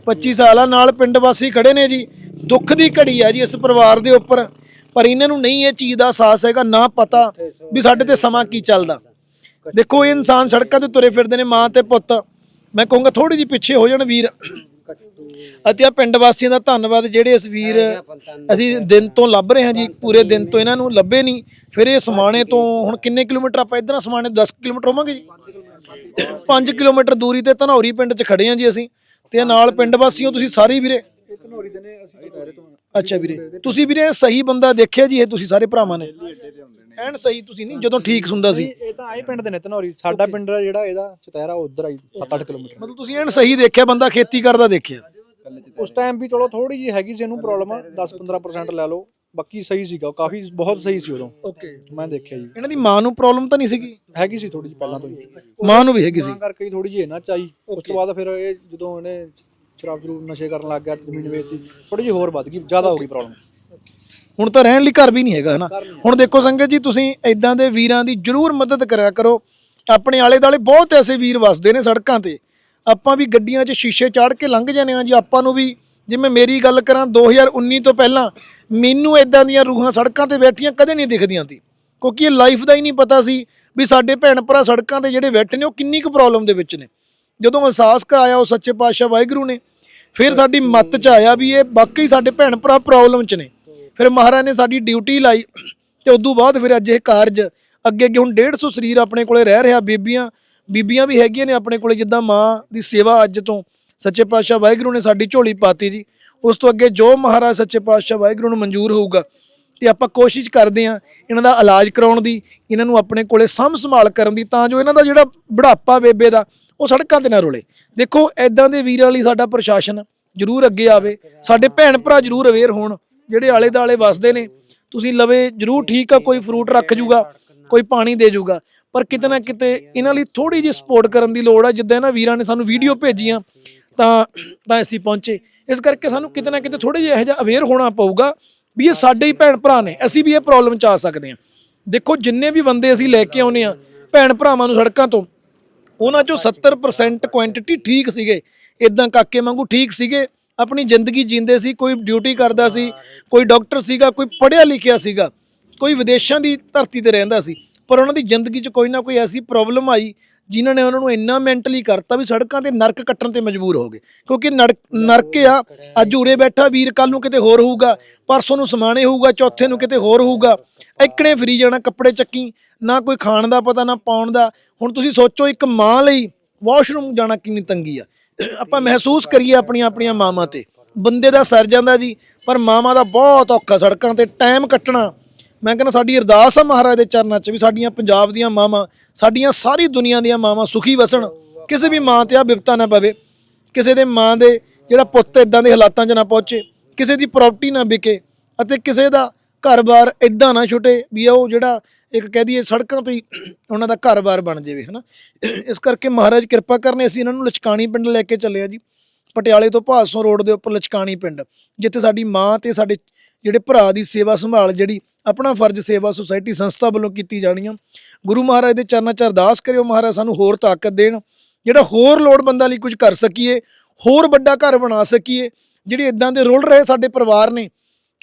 25 ਸਾਲ ਆ ਨਾਲ ਪਿੰਡ ਵਾਸੀ ਖੜੇ ਨੇ ਜੀ। ਦੁੱਖ ਦੀ ਘੜੀ ਆ ਜੀ ਇਸ ਪਰਿਵਾਰ ਦੇ ਉੱਪਰ। ਪਰ ਇਹਨਾਂ ਨੂੰ ਨਹੀਂ ਇਹ ਚੀਜ਼ ਦਾ ਅਹਿਸਾਸ ਹੈਗਾ ਨਾ ਪਤਾ ਵੀ ਸਾਡੇ ਤੇ ਸਮਾਂ ਕੀ ਚੱਲਦਾ। ਦੇਖੋ ਇਹ ਇਨਸਾਨ ਸੜਕਾਂ ਤੇ ਤੁਰੇ ਫਿਰਦੇ ਨੇ ਮਾਂ ਤੇ ਪੁੱਤ। ਮੈਂ ਕਹੂੰਗਾ ਥੋੜੀ ਜਿਹੀ ਪਿੱਛੇ ਹੋ ਜਾਣ ਵੀਰ। ਅਤੇ ਆ ਪਿੰਡ ਵਾਸੀਆਂ ਦਾ ਧੰਨਵਾਦ ਜਿਹੜੇ ਇਸ ਵੀਰ ਅਸੀਂ ਦਿਨ ਤੋਂ ਲੱਭ ਰਹੇ ਹਾਂ ਜੀ ਪੂਰੇ ਦਿਨ ਤੋਂ ਇਹਨਾਂ ਨੂੰ ਲੱਭੇ ਨਹੀਂ। ਫਿਰ ਇਹ ਸਮਾਣੇ ਤੋਂ ਹੁਣ ਕਿੰਨੇ ਕਿਲੋਮੀਟਰ ਆਪਾਂ ਇਧਰ ਸਮਾਣੇ ਤੋਂ 10 ਕਿਲੋਮੀਟਰ ਹੋਵਾਂਗੇ ਜੀ। 5 ਕਿਲੋਮੀਟਰ ਦੂਰੀ ਤੇ ਧਨੌਰੀ ਪਿੰਡ 'ਚ ਖੜੇ ਹਾਂ ਜੀ ਅਸੀਂ ਤੇ ਇਹ ਨਾਲ ਪਿੰਡ ਵਾਸੀਓ ਤੁਸੀਂ ਸਾਰੇ ਹੀ ਵੀਰੇ। ਇਹ ਧਨੋਰੀ ਦੇ ਨੇ ਅਸੀਂ ਚਿਤਾਰੇ ਤੋਂ ਅੱਛਾ ਵੀਰੇ ਤੁਸੀਂ ਵੀਰੇ ਸਹੀ ਬੰਦਾ ਦੇਖਿਆ ਜੀ ਇਹ ਤੁਸੀਂ ਸਾਰੇ ਭਰਾਵਾਂ ਨੇ। ਐਨ ਸਹੀ ਤੁਸੀਂ ਨਹੀਂ ਜਦੋਂ ਠੀਕ ਸੁਣਦਾ ਸੀ। ਇਹ ਤਾਂ ਆਏ ਪਿੰਡ ਦੇ ਨੇ ਧਨੋਰੀ। ਸਾਡਾ ਪਿੰਡ ਆ ਜਿਹੜਾ ਇਹਦਾ ਚਿਤਾਰਾ ਉਧਰ ਆਈ 7-8 ਕਿਲੋਮੀਟਰ। ਮਤਲਬ ਤੁਸੀਂ ਐਨ ਸਹੀ ਦੇਖਿਆ ਬੰਦਾ ਖੇਤੀ ਕਰਦਾ ਦੇਖਿਆ। ਉਸ ਟਾਈਮ ਵੀ ਚਲੋ ਥੋੜੀ ਜੀ ਹੈਗੀ ਸੀ ਇਹਨੂੰ ਪ੍ਰੋਬਲਮ 10-15% ਲੈ ਲਓ ਬਾਕੀ ਸਹੀ ਸੀਗਾ ਉਹ ਕਾਫੀ ਬਹੁਤ ਸਹੀ ਸੀ ਉਦੋਂ। ਓਕੇ ਮੈਂ ਦੇਖਿਆ ਜੀ। ਇਹਨਾਂ ਦੀ ਮਾਂ ਨੂੰ ਪ੍ਰੋਬਲਮ ਤਾਂ ਨਹੀਂ ਸੀਗੀ? ਹੈਗੀ ਸੀ ਥੋੜੀ ਜੀ ਪਹਿਲਾਂ ਤੋਂ ਹੀ। ਮਾਂ ਨੂੰ ਵੀ ਹੈਗੀ ਸੀ। ਤਾਂ ਕਰਕੇ ਥੋੜੀ ਜਿਹੀ ਨਾ ਚਾਈ ਉਸ ਤੋਂ ਬਾਅਦ ਫਿਰ ਇਹ ਜਦੋਂ ਇਹਨੇ ਸ਼ਰਾਬ ਜਰੂਰ ਨਸ਼ੇ ਕਰਨ ਲੱਗ ਗਿਆ ਜ਼ਮੀਨ ਵੇਚਤੀ ਥੋੜੀ ਜਿਹੀ ਹੋਰ ਵੱਧ ਗਈ ਜ਼ਿਆਦਾ ਹੋ ਗਈ ਪ੍ਰੋਬਲਮ ਹੁਣ ਤਾਂ ਰਹਿਣ ਲਈ ਘਰ ਵੀ ਨਹੀਂ ਹੈਗਾ ਹਨਾ? ਹੁਣ ਦੇਖੋ ਸੰਗਤ ਜੀ ਤੁਸੀਂ ਇਦਾਂ ਦੇ ਵੀਰਾਂ ਦੀ ਜਰੂਰ ਮਦਦ ਕਰਿਆ ਕਰੋ। ਆਪਣੇ ਆਲੇ ਦਾਲੇ ਬਹੁਤ ਐਸੇ ਵੀਰ ਵਸਦੇ ਨੇ ਸੜਕਾਂ ਤੇ। ਆਪਾਂ ਵੀ ਗੱਡੀਆਂ 'ਚ ਸ਼ੀਸ਼ੇ ਚਾੜ ਕੇ ਲੰਘ ਜਾਂਦੇ ਆ ਜੀ। ਆਪਾਂ ਨੂੰ ਵੀ ਜਿਵੇਂ ਮੇਰੀ ਗੱਲ ਕਰਾਂ 2019 ਤੋਂ ਪਹਿਲਾਂ ਮੈਨੂੰ ਇਦਾਂ ਦੀਆਂ ਰੂਹਾਂ ਸੜਕਾਂ ਤੇ ਬੈਠੀਆਂ ਕਦੇ ਨਹੀਂ ਦਿਖਦੀਆਂ ਸੀ। ਕਿਉਂਕਿ ਇਹ ਲਾਈਫ ਦਾ ਹੀ ਨਹੀਂ ਪਤਾ ਸੀ ਵੀ ਸਾਡੇ ਭੈਣ ਭਰਾ ਸੜਕਾਂ ਤੇ ਜਿਹੜੇ ਬੈਠੇ ਨੇ ਉਹ ਕਿੰਨੀ ਕੁ ਪ੍ਰੋਬਲਮ ਦੇ ਵਿੱਚ ਨੇ। ਜਦੋਂ ਅਹਿਸਾਸ ਕਰਾਇਆ ਉਹ ਸੱਚੇ ਪਾਤਸ਼ਾਹ ਵਾਹਿਗੁਰੂ ਨੇ ਫਿਰ ਸਾਡੀ ਮੱਤ 'ਚ ਆਇਆ ਵੀ ਇਹ ਵਾਕਈ ਸਾਡੇ ਭੈਣ ਭਰਾ ਪ੍ਰੋਬਲਮ 'ਚ ਨੇ। ਫਿਰ ਮਹਾਰਾਜ ਨੇ ਸਾਡੀ ਡਿਊਟੀ ਲਾਈ ਤੇ ਉਦੋਂ ਬਾਅਦ ਫਿਰ ਅੱਜ ਇਹ ਕਾਰਜ ਅੱਗੇ ਅੱਗੇ ਹੁਣ 150 ਸਰੀਰ ਆਪਣੇ ਕੋਲੇ ਰਹਿ ਰਿਹਾ, ਬੀਬੀਆਂ ਬੀਬੀਆਂ ਵੀ ਹੈਗੀਆਂ ਨੇ ਆਪਣੇ ਕੋਲੇ, ਜਿੱਦਾਂ ਮਾਂ ਦੀ ਸੇਵਾ ਅੱਜ ਤੋਂ। ਸੱਚੇ ਪਾਤਸ਼ਾਹ ਵਾਹਿਗੁਰੂ ਨੇ ਸਾਡੀ ਝੋਲੀ ਪਾਤੀ ਜੀ। ਉਸ ਤੋਂ ਅੱਗੇ ਜੋ ਮਹਾਰਾਜ ਸੱਚੇ ਪਾਤਸ਼ਾਹ ਵਾਹਿਗੁਰੂ ਨੂੰ ਮਨਜ਼ੂਰ ਹੋਊਗਾ, ਤੇ ਆਪਾਂ ਕੋਸ਼ਿਸ਼ ਕਰਦੇ ਆਂ ਇਹਨਾਂ ਦਾ ਇਲਾਜ ਕਰਾਉਣ ਦੀ, ਇਹਨਾਂ ਨੂੰ ਆਪਣੇ ਕੋਲੇ ਸਾਂਭ ਸੰਭਾਲ ਕਰਨ ਦੀ, ਤਾਂ ਜੋ ਇਹਨਾਂ ਦਾ ਜਿਹੜਾ ਬੁਢਾਪਾ ਬੇਬੇ ਦਾ, ਉਹ ਸੜਕਾਂ ਤੇ ਨਾ ਰੁਲੇ। ਦੇਖੋ ਐਦਾਂ ਦੇ ਵੀਰਾਂ ਲਈ ਸਾਡਾ ਪ੍ਰਸ਼ਾਸਨ ਜਰੂਰ ਅੱਗੇ ਆਵੇ, ਸਾਡੇ ਭੈਣ ਭਰਾ ਜਰੂਰ ਅਵੇਅਰ ਹੋਣ ਜਿਹੜੇ ਆਲੇ ਦਾਲੇ ਵਸਦੇ ਨੇ, ਤੁਸੀਂ ਲਵੇ ਜਰੂਰ ਠੀਕ ਆ, ਕੋਈ ਫਰੂਟ ਰੱਖ ਜੂਗਾ, ਕੋਈ ਪਾਣੀ ਦੇ ਜੂਗਾ, ਪਰ ਕਿਤੇ ਨਾ ਕਿਤੇ ਇਹਨਾਂ ਲਈ ਥੋੜੀ ਜਿਹੀ ਸਪੋਰਟ ਕਰਨ ਦੀ ਲੋੜ ਆ, ਜਿੱਦਾਂ ਇਹਨਾਂ ਵੀਰਾਂ ਨੇ ਸਾਨੂੰ ਵੀਡੀਓ ਭੇਜੀਆਂ, ਤਾਂ ਤਾਂ ਅਸੀਂ ਪਹੁੰਚੇ। ਇਸ ਕਰਕੇ ਸਾਨੂੰ ਕਿਤੇ ਨਾ ਕਿਤੇ ਥੋੜੇ ਜਿਹਾ ਇਹੋ ਜਿਹਾ ਅਵੇਅਰ ਹੋਣਾ ਪਊਗਾ ਵੀ ਇਹ ਸਾਡੇ ਹੀ ਭੈਣ ਭਰਾ ਨੇ, ਅਸੀਂ ਵੀ ਇਹ ਪ੍ਰੋਬਲਮ ਚ ਆ ਸਕਦੇ ਹਾਂ। ਦੇਖੋ, ਜਿੰਨੇ ਵੀ ਬੰਦੇ ਅਸੀਂ ਲੈ ਕੇ ਆਉਨੇ ਆ ਭੈਣ ਭਰਾਵਾਂ ਨੂੰ ਸੜਕਾਂ ਤੋਂ, ਉਹਨਾਂ ਚੋਂ 70% ਕੁਆਂਟੀਟੀ ਠੀਕ ਸੀਗੇ ਇਦਾਂ ਕਾਕੇ ਵਾਂਗੂ ਠੀਕ ਸੀਗੇ ਆਪਣੀ ਜ਼ਿੰਦਗੀ ਜੀਂਦੇ ਸੀ, ਕੋਈ ਡਿਊਟੀ ਕਰਦਾ ਸੀ, ਕੋਈ ਡਾਕਟਰ ਸੀਗਾ, ਕੋਈ ਪੜ੍ਹਿਆ ਲਿਖਿਆ ਸੀਗਾ, ਕੋਈ ਵਿਦੇਸ਼ਾਂ ਦੀ ਧਰਤੀ ਤੇ ਰਹਿੰਦਾ ਸੀ। ਪਰ ਉਹਨਾਂ ਦੀ ਜ਼ਿੰਦਗੀ 'ਚ ਕੋਈ ਨਾ ਕੋਈ ਐਸੀ ਪ੍ਰੋਬਲਮ ਆਈ, ਜਿਨ੍ਹਾਂ ਨੇ ਉਹਨਾਂ ਨੂੰ ਇੰਨਾ ਮੈਂਟਲੀ ਕਰਤਾ ਵੀ ਸੜਕਾਂ ਤੇ ਨਰਕ ਕੱਟਣ ਤੇ ਮਜਬੂਰ ਹੋ ਗਏ। ਕਿਉਂਕਿ ਨਰਕ ਨਰਕ ਆ, ਅੱਜ ਉਰੇ ਬੈਠਾ, ਵੀਰ ਕੱਲ ਨੂੰ ਕਿਤੇ ਹੋਰ ਹੋਊਗਾ, ਪਰਸੋਂ ਨੂੰ ਸਮਾਣੇ ਹੋਊਗਾ, ਚੌਥੇ ਨੂੰ ਕਿਤੇ ਹੋਰ ਹੋਊਗਾ, ਇੱਕਣੇ ਫਰੀ ਜਾਣਾ, ਕੱਪੜੇ ਚੱਕੀ, ਨਾ ਕੋਈ ਖਾਣ ਦਾ ਪਤਾ, ਨਾ ਪਾਉਣ ਦਾ। ਹੁਣ ਤੁਸੀਂ ਸੋਚੋ, ਇੱਕ ਮਾਂ ਲਈ ਵਾਸ਼ਰੂਮ ਜਾਣਾ ਕਿੰਨੀ ਤੰਗੀ ਆ। ਆਪਾਂ ਮਹਿਸੂਸ ਕਰੀਏ ਆਪਣੀਆਂ ਆਪਣੀਆਂ ਮਾਵਾਂ ਤੇ। ਬੰਦੇ ਦਾ ਸਰ ਜਾਂਦਾ ਜੀ, ਪਰ ਮਾਵਾਂ ਦਾ ਬਹੁਤ ਔਖਾ ਸੜਕਾਂ ਤੇ ਟਾਈਮ ਕੱਟਣਾ। ਮੈਂ ਕਹਿੰਦਾ ਸਾਡੀ ਅਰਦਾਸ ਆ ਮਹਾਰਾਜ ਦੇ ਚਰਨਾਂ 'ਚ ਵੀ ਸਾਡੀਆਂ ਪੰਜਾਬ ਦੀਆਂ ਮਾਵਾਂ, ਸਾਡੀਆਂ ਸਾਰੀ ਦੁਨੀਆ ਦੀਆਂ ਮਾਵਾਂ ਸੁਖੀ ਵਸਣ। ਕਿਸੇ ਵੀ ਮਾਂ ਤੇ ਆ ਬਿਪਤਾ ਨਾ ਪਵੇ। ਕਿਸੇ ਦੇ ਮਾਂ ਦੇ ਜਿਹੜਾ ਪੁੱਤ ਇਦਾਂ ਦੇ ਹਾਲਾਤਾਂ 'ਚ ਨਾ ਪਹੁੰਚੇ। ਕਿਸੇ ਦੀ ਪ੍ਰਾਪਰਟੀ ਨਾ ਵਿਕੇ ਅਤੇ ਕਿਸੇ ਦਾ ਘਰ-ਬਾਰ ਇਦਾਂ ਨਾ ਛੁੱਟੇ ਵੀ ਉਹ ਜਿਹੜਾ ਇੱਕ ਕਹਿ ਦਈਏ ਸੜਕਾਂ ਤੇ ਹੀ ਉਹਨਾਂ ਦਾ ਘਰ-ਬਾਰ ਬਣ ਜਾਵੇ, ਹਨਾ। ਇਸ ਕਰਕੇ ਮਹਾਰਾਜ ਕਿਰਪਾ ਕਰਨੇ ਅਸੀਂ ਇਹਨਾਂ ਨੂੰ ਲਚਕਾਣੀ ਪਿੰਡ ਲੈ ਕੇ ਚੱਲੇ ਆ ਜੀ। ਪਟਿਆਲੇ ਤੋਂ ਭਾਸੋਂ ਰੋਡ ਦੇ ਉੱਪਰ ਲਚਕਾਣੀ ਪਿੰਡ, ਜਿੱਥੇ ਸਾਡੀ ਮਾਂ ਤੇ ਸਾਡੇ ਜਿਹੜੇ ਭਰਾ ਦੀ ਸੇਵਾ ਸੰਭਾਲ ਜਿਹੜੀ ਆਪਣਾ ਫਰਜ਼ ਸੇਵਾ ਸੁਸਾਇਟੀ ਸੰਸਥਾ ਵੱਲੋਂ ਕੀਤੀ ਜਾਣੀ ਆ। ਗੁਰੂ ਮਹਾਰਾਜ ਦੇ ਚਰਨਾਂ 'ਚ ਅਰਦਾਸ ਕਰਿਓ ਮਹਾਰਾਜ ਸਾਨੂੰ ਹੋਰ ਤਾਕਤ ਦੇਣ, ਜਿਹੜਾ ਹੋਰ ਲੋੜਵੰਦਾਂ ਲਈ ਕੁਝ ਕਰ ਸਕੀਏ, ਹੋਰ ਵੱਡਾ ਘਰ ਬਣਾ ਸਕੀਏ, ਜਿਹੜੇ ਇਦਾਂ ਦੇ ਰੁਲ ਰਹੇ ਸਾਡੇ ਪਰਿਵਾਰ ਨੇ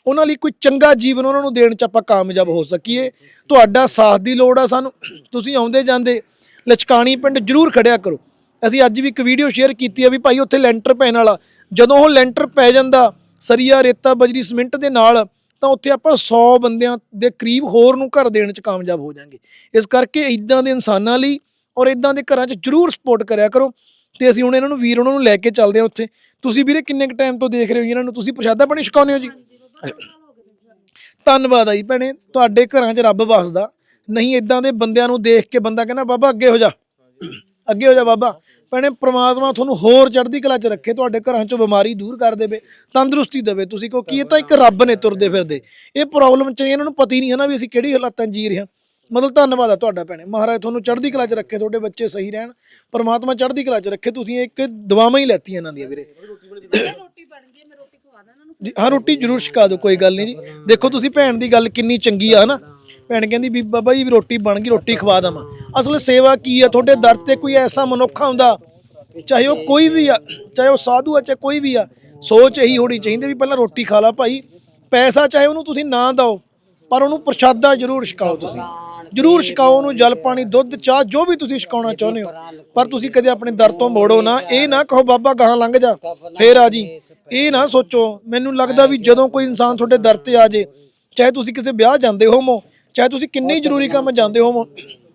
ਉਹਨਾਂ ਲਈ ਕੋਈ ਚੰਗਾ ਜੀਵਨ ਉਹਨਾਂ ਨੂੰ ਦੇਣ 'ਚ ਆਪਾਂ ਕਾਮਯਾਬ ਹੋ ਸਕੀਏ। ਤੁਹਾਡਾ ਸਾਥ ਦੀ ਲੋੜ ਆ ਸਾਨੂੰ। ਤੁਸੀਂ ਆਉਂਦੇ ਜਾਂਦੇ ਲਚਕਾਣੀ ਪਿੰਡ ਜਰੂਰ ਖੜਿਆ ਕਰੋ। ਅਸੀਂ ਅੱਜ ਵੀ ਇੱਕ ਵੀਡੀਓ ਸ਼ੇਅਰ ਕੀਤੀ ਆ ਵੀ ਭਾਈ ਉੱਥੇ ਲੈਂਟਰ ਪੈਣ ਵਾਲਾ। ਜਦੋਂ ਉਹ ਲੈਂਟਰ ਪੈ ਜਾਂਦਾ ਸਰੀਆ, ਰੇਤਾ, ਬਜਰੀ, ਸਿਮੈਂਟ ਦੇ ਨਾਲ, ਤਾਂ ਉੱਥੇ ਆਪਾਂ 100 ਬੰਦਿਆਂ ਦੇ ਕਰੀਬ ਹੋਰ ਨੂੰ ਘਰ ਦੇਣ 'ਚ ਕਾਮਯਾਬ ਹੋ ਜਾਾਂਗੇ। ਇਸ ਕਰਕੇ ਇਦਾਂ ਦੇ ਇਨਸਾਨਾਂ ਲਈ ਔਰ ਇਦਾਂ ਦੇ ਘਰਾਂ 'ਚ ਜਰੂਰ ਸਪੋਰਟ ਕਰਿਆ ਕਰੋ। ਤੇ ਅਸੀਂ ਹੁਣ ਇਹਨਾਂ ਨੂੰ ਵੀਰ ਉਹਨਾਂ ਨੂੰ ਲੈ ਕੇ ਚੱਲਦੇ ਹਾਂ ਉੱਥੇ। ਤੁਸੀਂ ਵੀਰੇ ਕਿੰਨੇ ਕ ਟਾਈਮ ਤੋਂ ਦੇਖ ਰਹੇ ਹੋ ਜੀ? ਇਹਨਾਂ ਨੂੰ ਤੁਸੀਂ ਪ੍ਰਸ਼ਾਦਾ ਪਾਣੀ ਛਕਾਉਂਦੇ ਹੋ ਜੀ? ਧੰਨਵਾਦ ਆ ਜੀ ਭੈਣੇ, ਤੁਹਾਡੇ ਘਰਾਂ 'ਚ ਰੱਬ ਵਸਦਾ। ਨਹੀਂ ਇਦਾਂ ਦੇ ਬੰਦਿਆਂ ਨੂੰ ਦੇਖ ਕੇ ਬੰਦਾ ਕਹਿੰਦਾ, ਬਾਬਾ, ਅੱਗੇ ਹੋ ਜਾ। ਅੱਗੇ ਹੋ ਜਾ ਬਾਬਾ। ਭੈਣੇ, ਪ੍ਰਮਾਤਮਾ ਤੁਹਾਨੂੰ ਹੋਰ ਚੜ੍ਹਦੀ ਕਲਾ 'ਚ ਰੱਖੇ, ਤੁਹਾਡੇ ਘਰਾਂ 'ਚੋਂ ਬਿਮਾਰੀ ਦੂਰ ਕਰ ਦੇਵੇ, ਤੰਦਰੁਸਤੀ ਦੇਵੇ। ਤੁਸੀਂ ਕਿਉਂਕਿ ਇਹ ਤਾਂ ਇੱਕ ਰੱਬ ਨੇ ਤੁਰਦੇ ਫਿਰਦੇ। ਇਹ ਪ੍ਰੋਬਲਮ 'ਚ ਇਹਨਾਂ ਨੂੰ ਪਤਾ ਹੀ ਨਹੀਂ ਹੈ ਨਾ ਵੀ ਅਸੀਂ ਕਿਹੜੀ ਹਾਲਾਤਾਂ 'ਚ ਜੀ ਰਹੇ ਹਾਂ। ਮਤਲਬ ਧੰਨਵਾਦ ਆ ਤੁਹਾਡਾ ਭੈਣੇ। ਮਹਾਰਾਜ ਤੁਹਾਨੂੰ ਚੜ੍ਹਦੀ ਕਲਾ 'ਚ ਰੱਖੇ, ਤੁਹਾਡੇ ਬੱਚੇ ਸਹੀ ਰਹਿਣ। ਪਰਮਾਤਮਾ ਚੜ੍ਹਦੀ ਕਲਾ 'ਚ ਰੱਖੇ, ਤੁਸੀਂ ਇੱਕ ਦੁਆਵਾਂ ਹੀ ਲੈਤੀਆਂ ਇਹਨਾਂ ਦੀਆਂ ਵੀਰੇ। ਜੀ, ਹਾਂ, ਰੋਟੀ ਜ਼ਰੂਰ ਛਕਾ ਦਿਓ, ਕੋਈ ਗੱਲ ਨਹੀਂ ਜੀ। ਦੇਖੋ ਤੁਸੀਂ ਭੈਣ ਦੀ ਗੱਲ ਕਿੰਨੀ ਚੰਗੀ ਆ, ਹਨਾ? ਭੈਣ ਕਹਿੰਦੀ ਵੀ ਬਾਬਾ ਜੀ, ਵੀ ਰੋਟੀ ਬਣ ਗਈ, ਰੋਟੀ ਖਵਾ ਦਵਾਂ। ਅਸਲ ਸੇਵਾ ਕੀ ਆ? ਤੁਹਾਡੇ ਦਰ ਤੇ ਕੋਈ ਐਸਾ ਮਨੁੱਖ ਆਉਂਦਾ, ਚਾਹੇ ਉਹ ਕੋਈ ਵੀ ਆ, ਚਾਹੇ ਉਹ ਸਾਧੂ ਆ, ਚਾਹੇ ਕੋਈ ਵੀ ਆ, ਸੋਚ ਇਹੀ ਹੋਣੀ ਚਾਹੀਦੀ ਵੀ ਪਹਿਲਾਂ ਰੋਟੀ ਖਾ ਲਾ ਭਾਈ। ਪੈਸਾ ਚਾਹੇ ਉਹਨੂੰ ਤੁਸੀਂ ਨਾ ਦਿਓ। ਪਰ ਉਹਨੂੰ ਪ੍ਰਸ਼ਾਦਾ ਜ਼ਰੂਰ ਛਕਾਓ ਤੁਸੀਂ। ਜ਼ਰੂਰ ਛਕਾਓ ਉਹਨੂੰ ਜਲ ਪਾਣੀ ਦੁੱਧ ਚਾਹ ਜੋ ਵੀ ਤੁਸੀਂ ਛਕਾਉਣਾ ਚਾਹੁੰਦੇ ਹੋ। ਪਰ ਤੁਸੀਂ ਕਦੇ ਆਪਣੇ ਦਰ ਤੋਂ ਮੋੜੋ ਨਾ। ਇਹ ਨਾ ਕਹੋ ਬਾਬਾ ਗਾਹਾਂ ਲੰਘ ਜਾ। ਫੇਰ ਆ ਜੀ। ਇਹ ਨਾ ਸੋਚੋ ਮੈਨੂੰ ਲੱਗਦਾ ਵੀ ਜਦੋਂ ਕੋਈ ਇਨਸਾਨ ਤੁਹਾਡੇ ਦਰ ਤੇ ਆ ਜੇ ਚਾਹੇ ਤੁਸੀਂ ਕਿਸੇ ਵਿਆਹ ਜਾਂਦੇ ਹੋਵੋ ਚਾਹੇ ਤੁਸੀਂ ਕਿੰਨੇ ਜ਼ਰੂਰੀ ਕੰਮ ਜਾਂਦੇ ਹੋਵੋ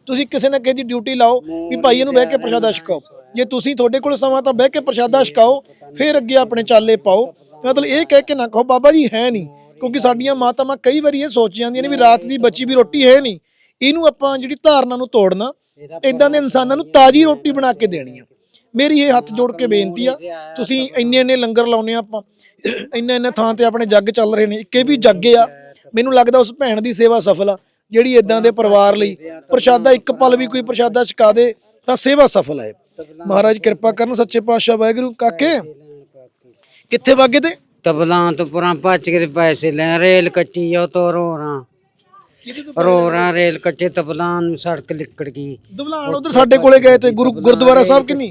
ਤੁਸੀਂ ਕਿਸੇ ਨਾ ਕਿਸੇ ਦੀ ਡਿਊਟੀ ਲਾਓ ਵੀ ਭਾਈ ਇਹਨੂੰ ਬਹਿ ਕੇ ਪ੍ਰਸ਼ਾਦਾ ਛਕਾਓ। ਜੇ ਤੁਸੀਂ ਤੁਹਾਡੇ ਕੋਲ ਸਮਾਂ ਤਾਂ ਬਹਿ ਕੇ ਪ੍ਰਸ਼ਾਦਾ ਛਕਾਓ ਫਿਰ ਅੱਗੇ ਆਪਣੇ ਚਾਲੇ ਪਾਓ। ਮਤਲਬ ਇਹ ਕਹਿ ਕੇ ਨਾ ਕਹੋ ਬਾਬਾ ਜੀ ਹੈ ਨਹੀਂ। ਕਿਉਂਕਿ ਸਾਡੀਆਂ ਮਾਤਾਵਾਂ ਕਈ ਵਾਰੀ ਇਹ ਸੋਚ ਜਾਂਦੀਆਂ ਨੇ ਵੀ ਰਾਤ ਦੀ ਬਚੀ ਵੀ ਰੋਟੀ ਹੈ ਨਹੀਂ। ਇਹਨੂੰ ਆਪਾਂ ਜਿਹੜੀ ਧਾਰਨਾ ਨੂੰ ਤੋੜਨਾ ਇਦਾਂ ਦੇ ਇਨਸਾਨਾਂ ਨੂੰ ਤਾਜ਼ੀ ਰੋਟੀ ਬਣਾ ਕੇ ਦੇਣੀ ਆ। ਮੇਰੀ ਇਹ ਹੱਥ ਜੋੜ ਕੇ ਬੇਨਤੀ ਆ, ਤੁਸੀਂ ਇੰਨੇ ਇੰਨੇ ਲੰਗਰ ਲਾਉਨੇ ਆ ਆਪਾਂ, ਇੰਨੇ ਇੰਨੇ ਥਾਂ ਤੇ ਆਪਣੇ ਜੱਗ ਚੱਲ ਰਹੇ ਨੇ, ਇੱਕ ਵੀ ਜੱਗੇ ਆ। ਮੈਨੂੰ ਲੱਗਦਾ ਉਸ ਭੈਣ ਦੀ ਸੇਵਾ ਸਫਲ ਆ, ਜਿਹੜੀ ਇਦਾਂ ਦੇ ਪਰਿਵਾਰ ਲਈ ਪ੍ਰਸ਼ਾਦਾ ਇੱਕ ਪਲ ਵੀ ਕੋਈ ਪ੍ਰਸ਼ਾਦਾ ਛਕਾ ਦੇ, ਤਾਂ ਸੇਵਾ ਸਫਲ ਹੈ ਮਹਾਰਾਜ ਕਿਰਪਾ ਕਰਨ, ਸੱਚੇ ਪਾਤਸ਼ਾਹ ਵਾਹਿਗੁਰੂ ਕਾਕੇ। ਕਿੱਥੇ ਵਾਗੇ ਤੇ? ਤਬਲਾਂ ਤੋਂ ਪੁਰਾਂ ਭੱਜ ਕੇ ਪੈਸੇ ਲੈ ਰੇਲ ਕੱਟੀ ਉਹ ਤੋਂ ਰੋਰਾਂ। ਰੋਰਾਂ ਰੇਲ ਕੱਟੇ ਤਬਲਾਂ ਨੂੰ ਸੜਕ ਲਿਕੜ ਗਈ। ਦਵਲਾਨ ਉਧਰ ਸਾਡੇ ਕੋਲੇ ਗਏ ਤੇ ਗੁਰੂ ਗੁਰਦੁਆਰਾ ਸਾਹਿਬ ਕਿੰਨੀ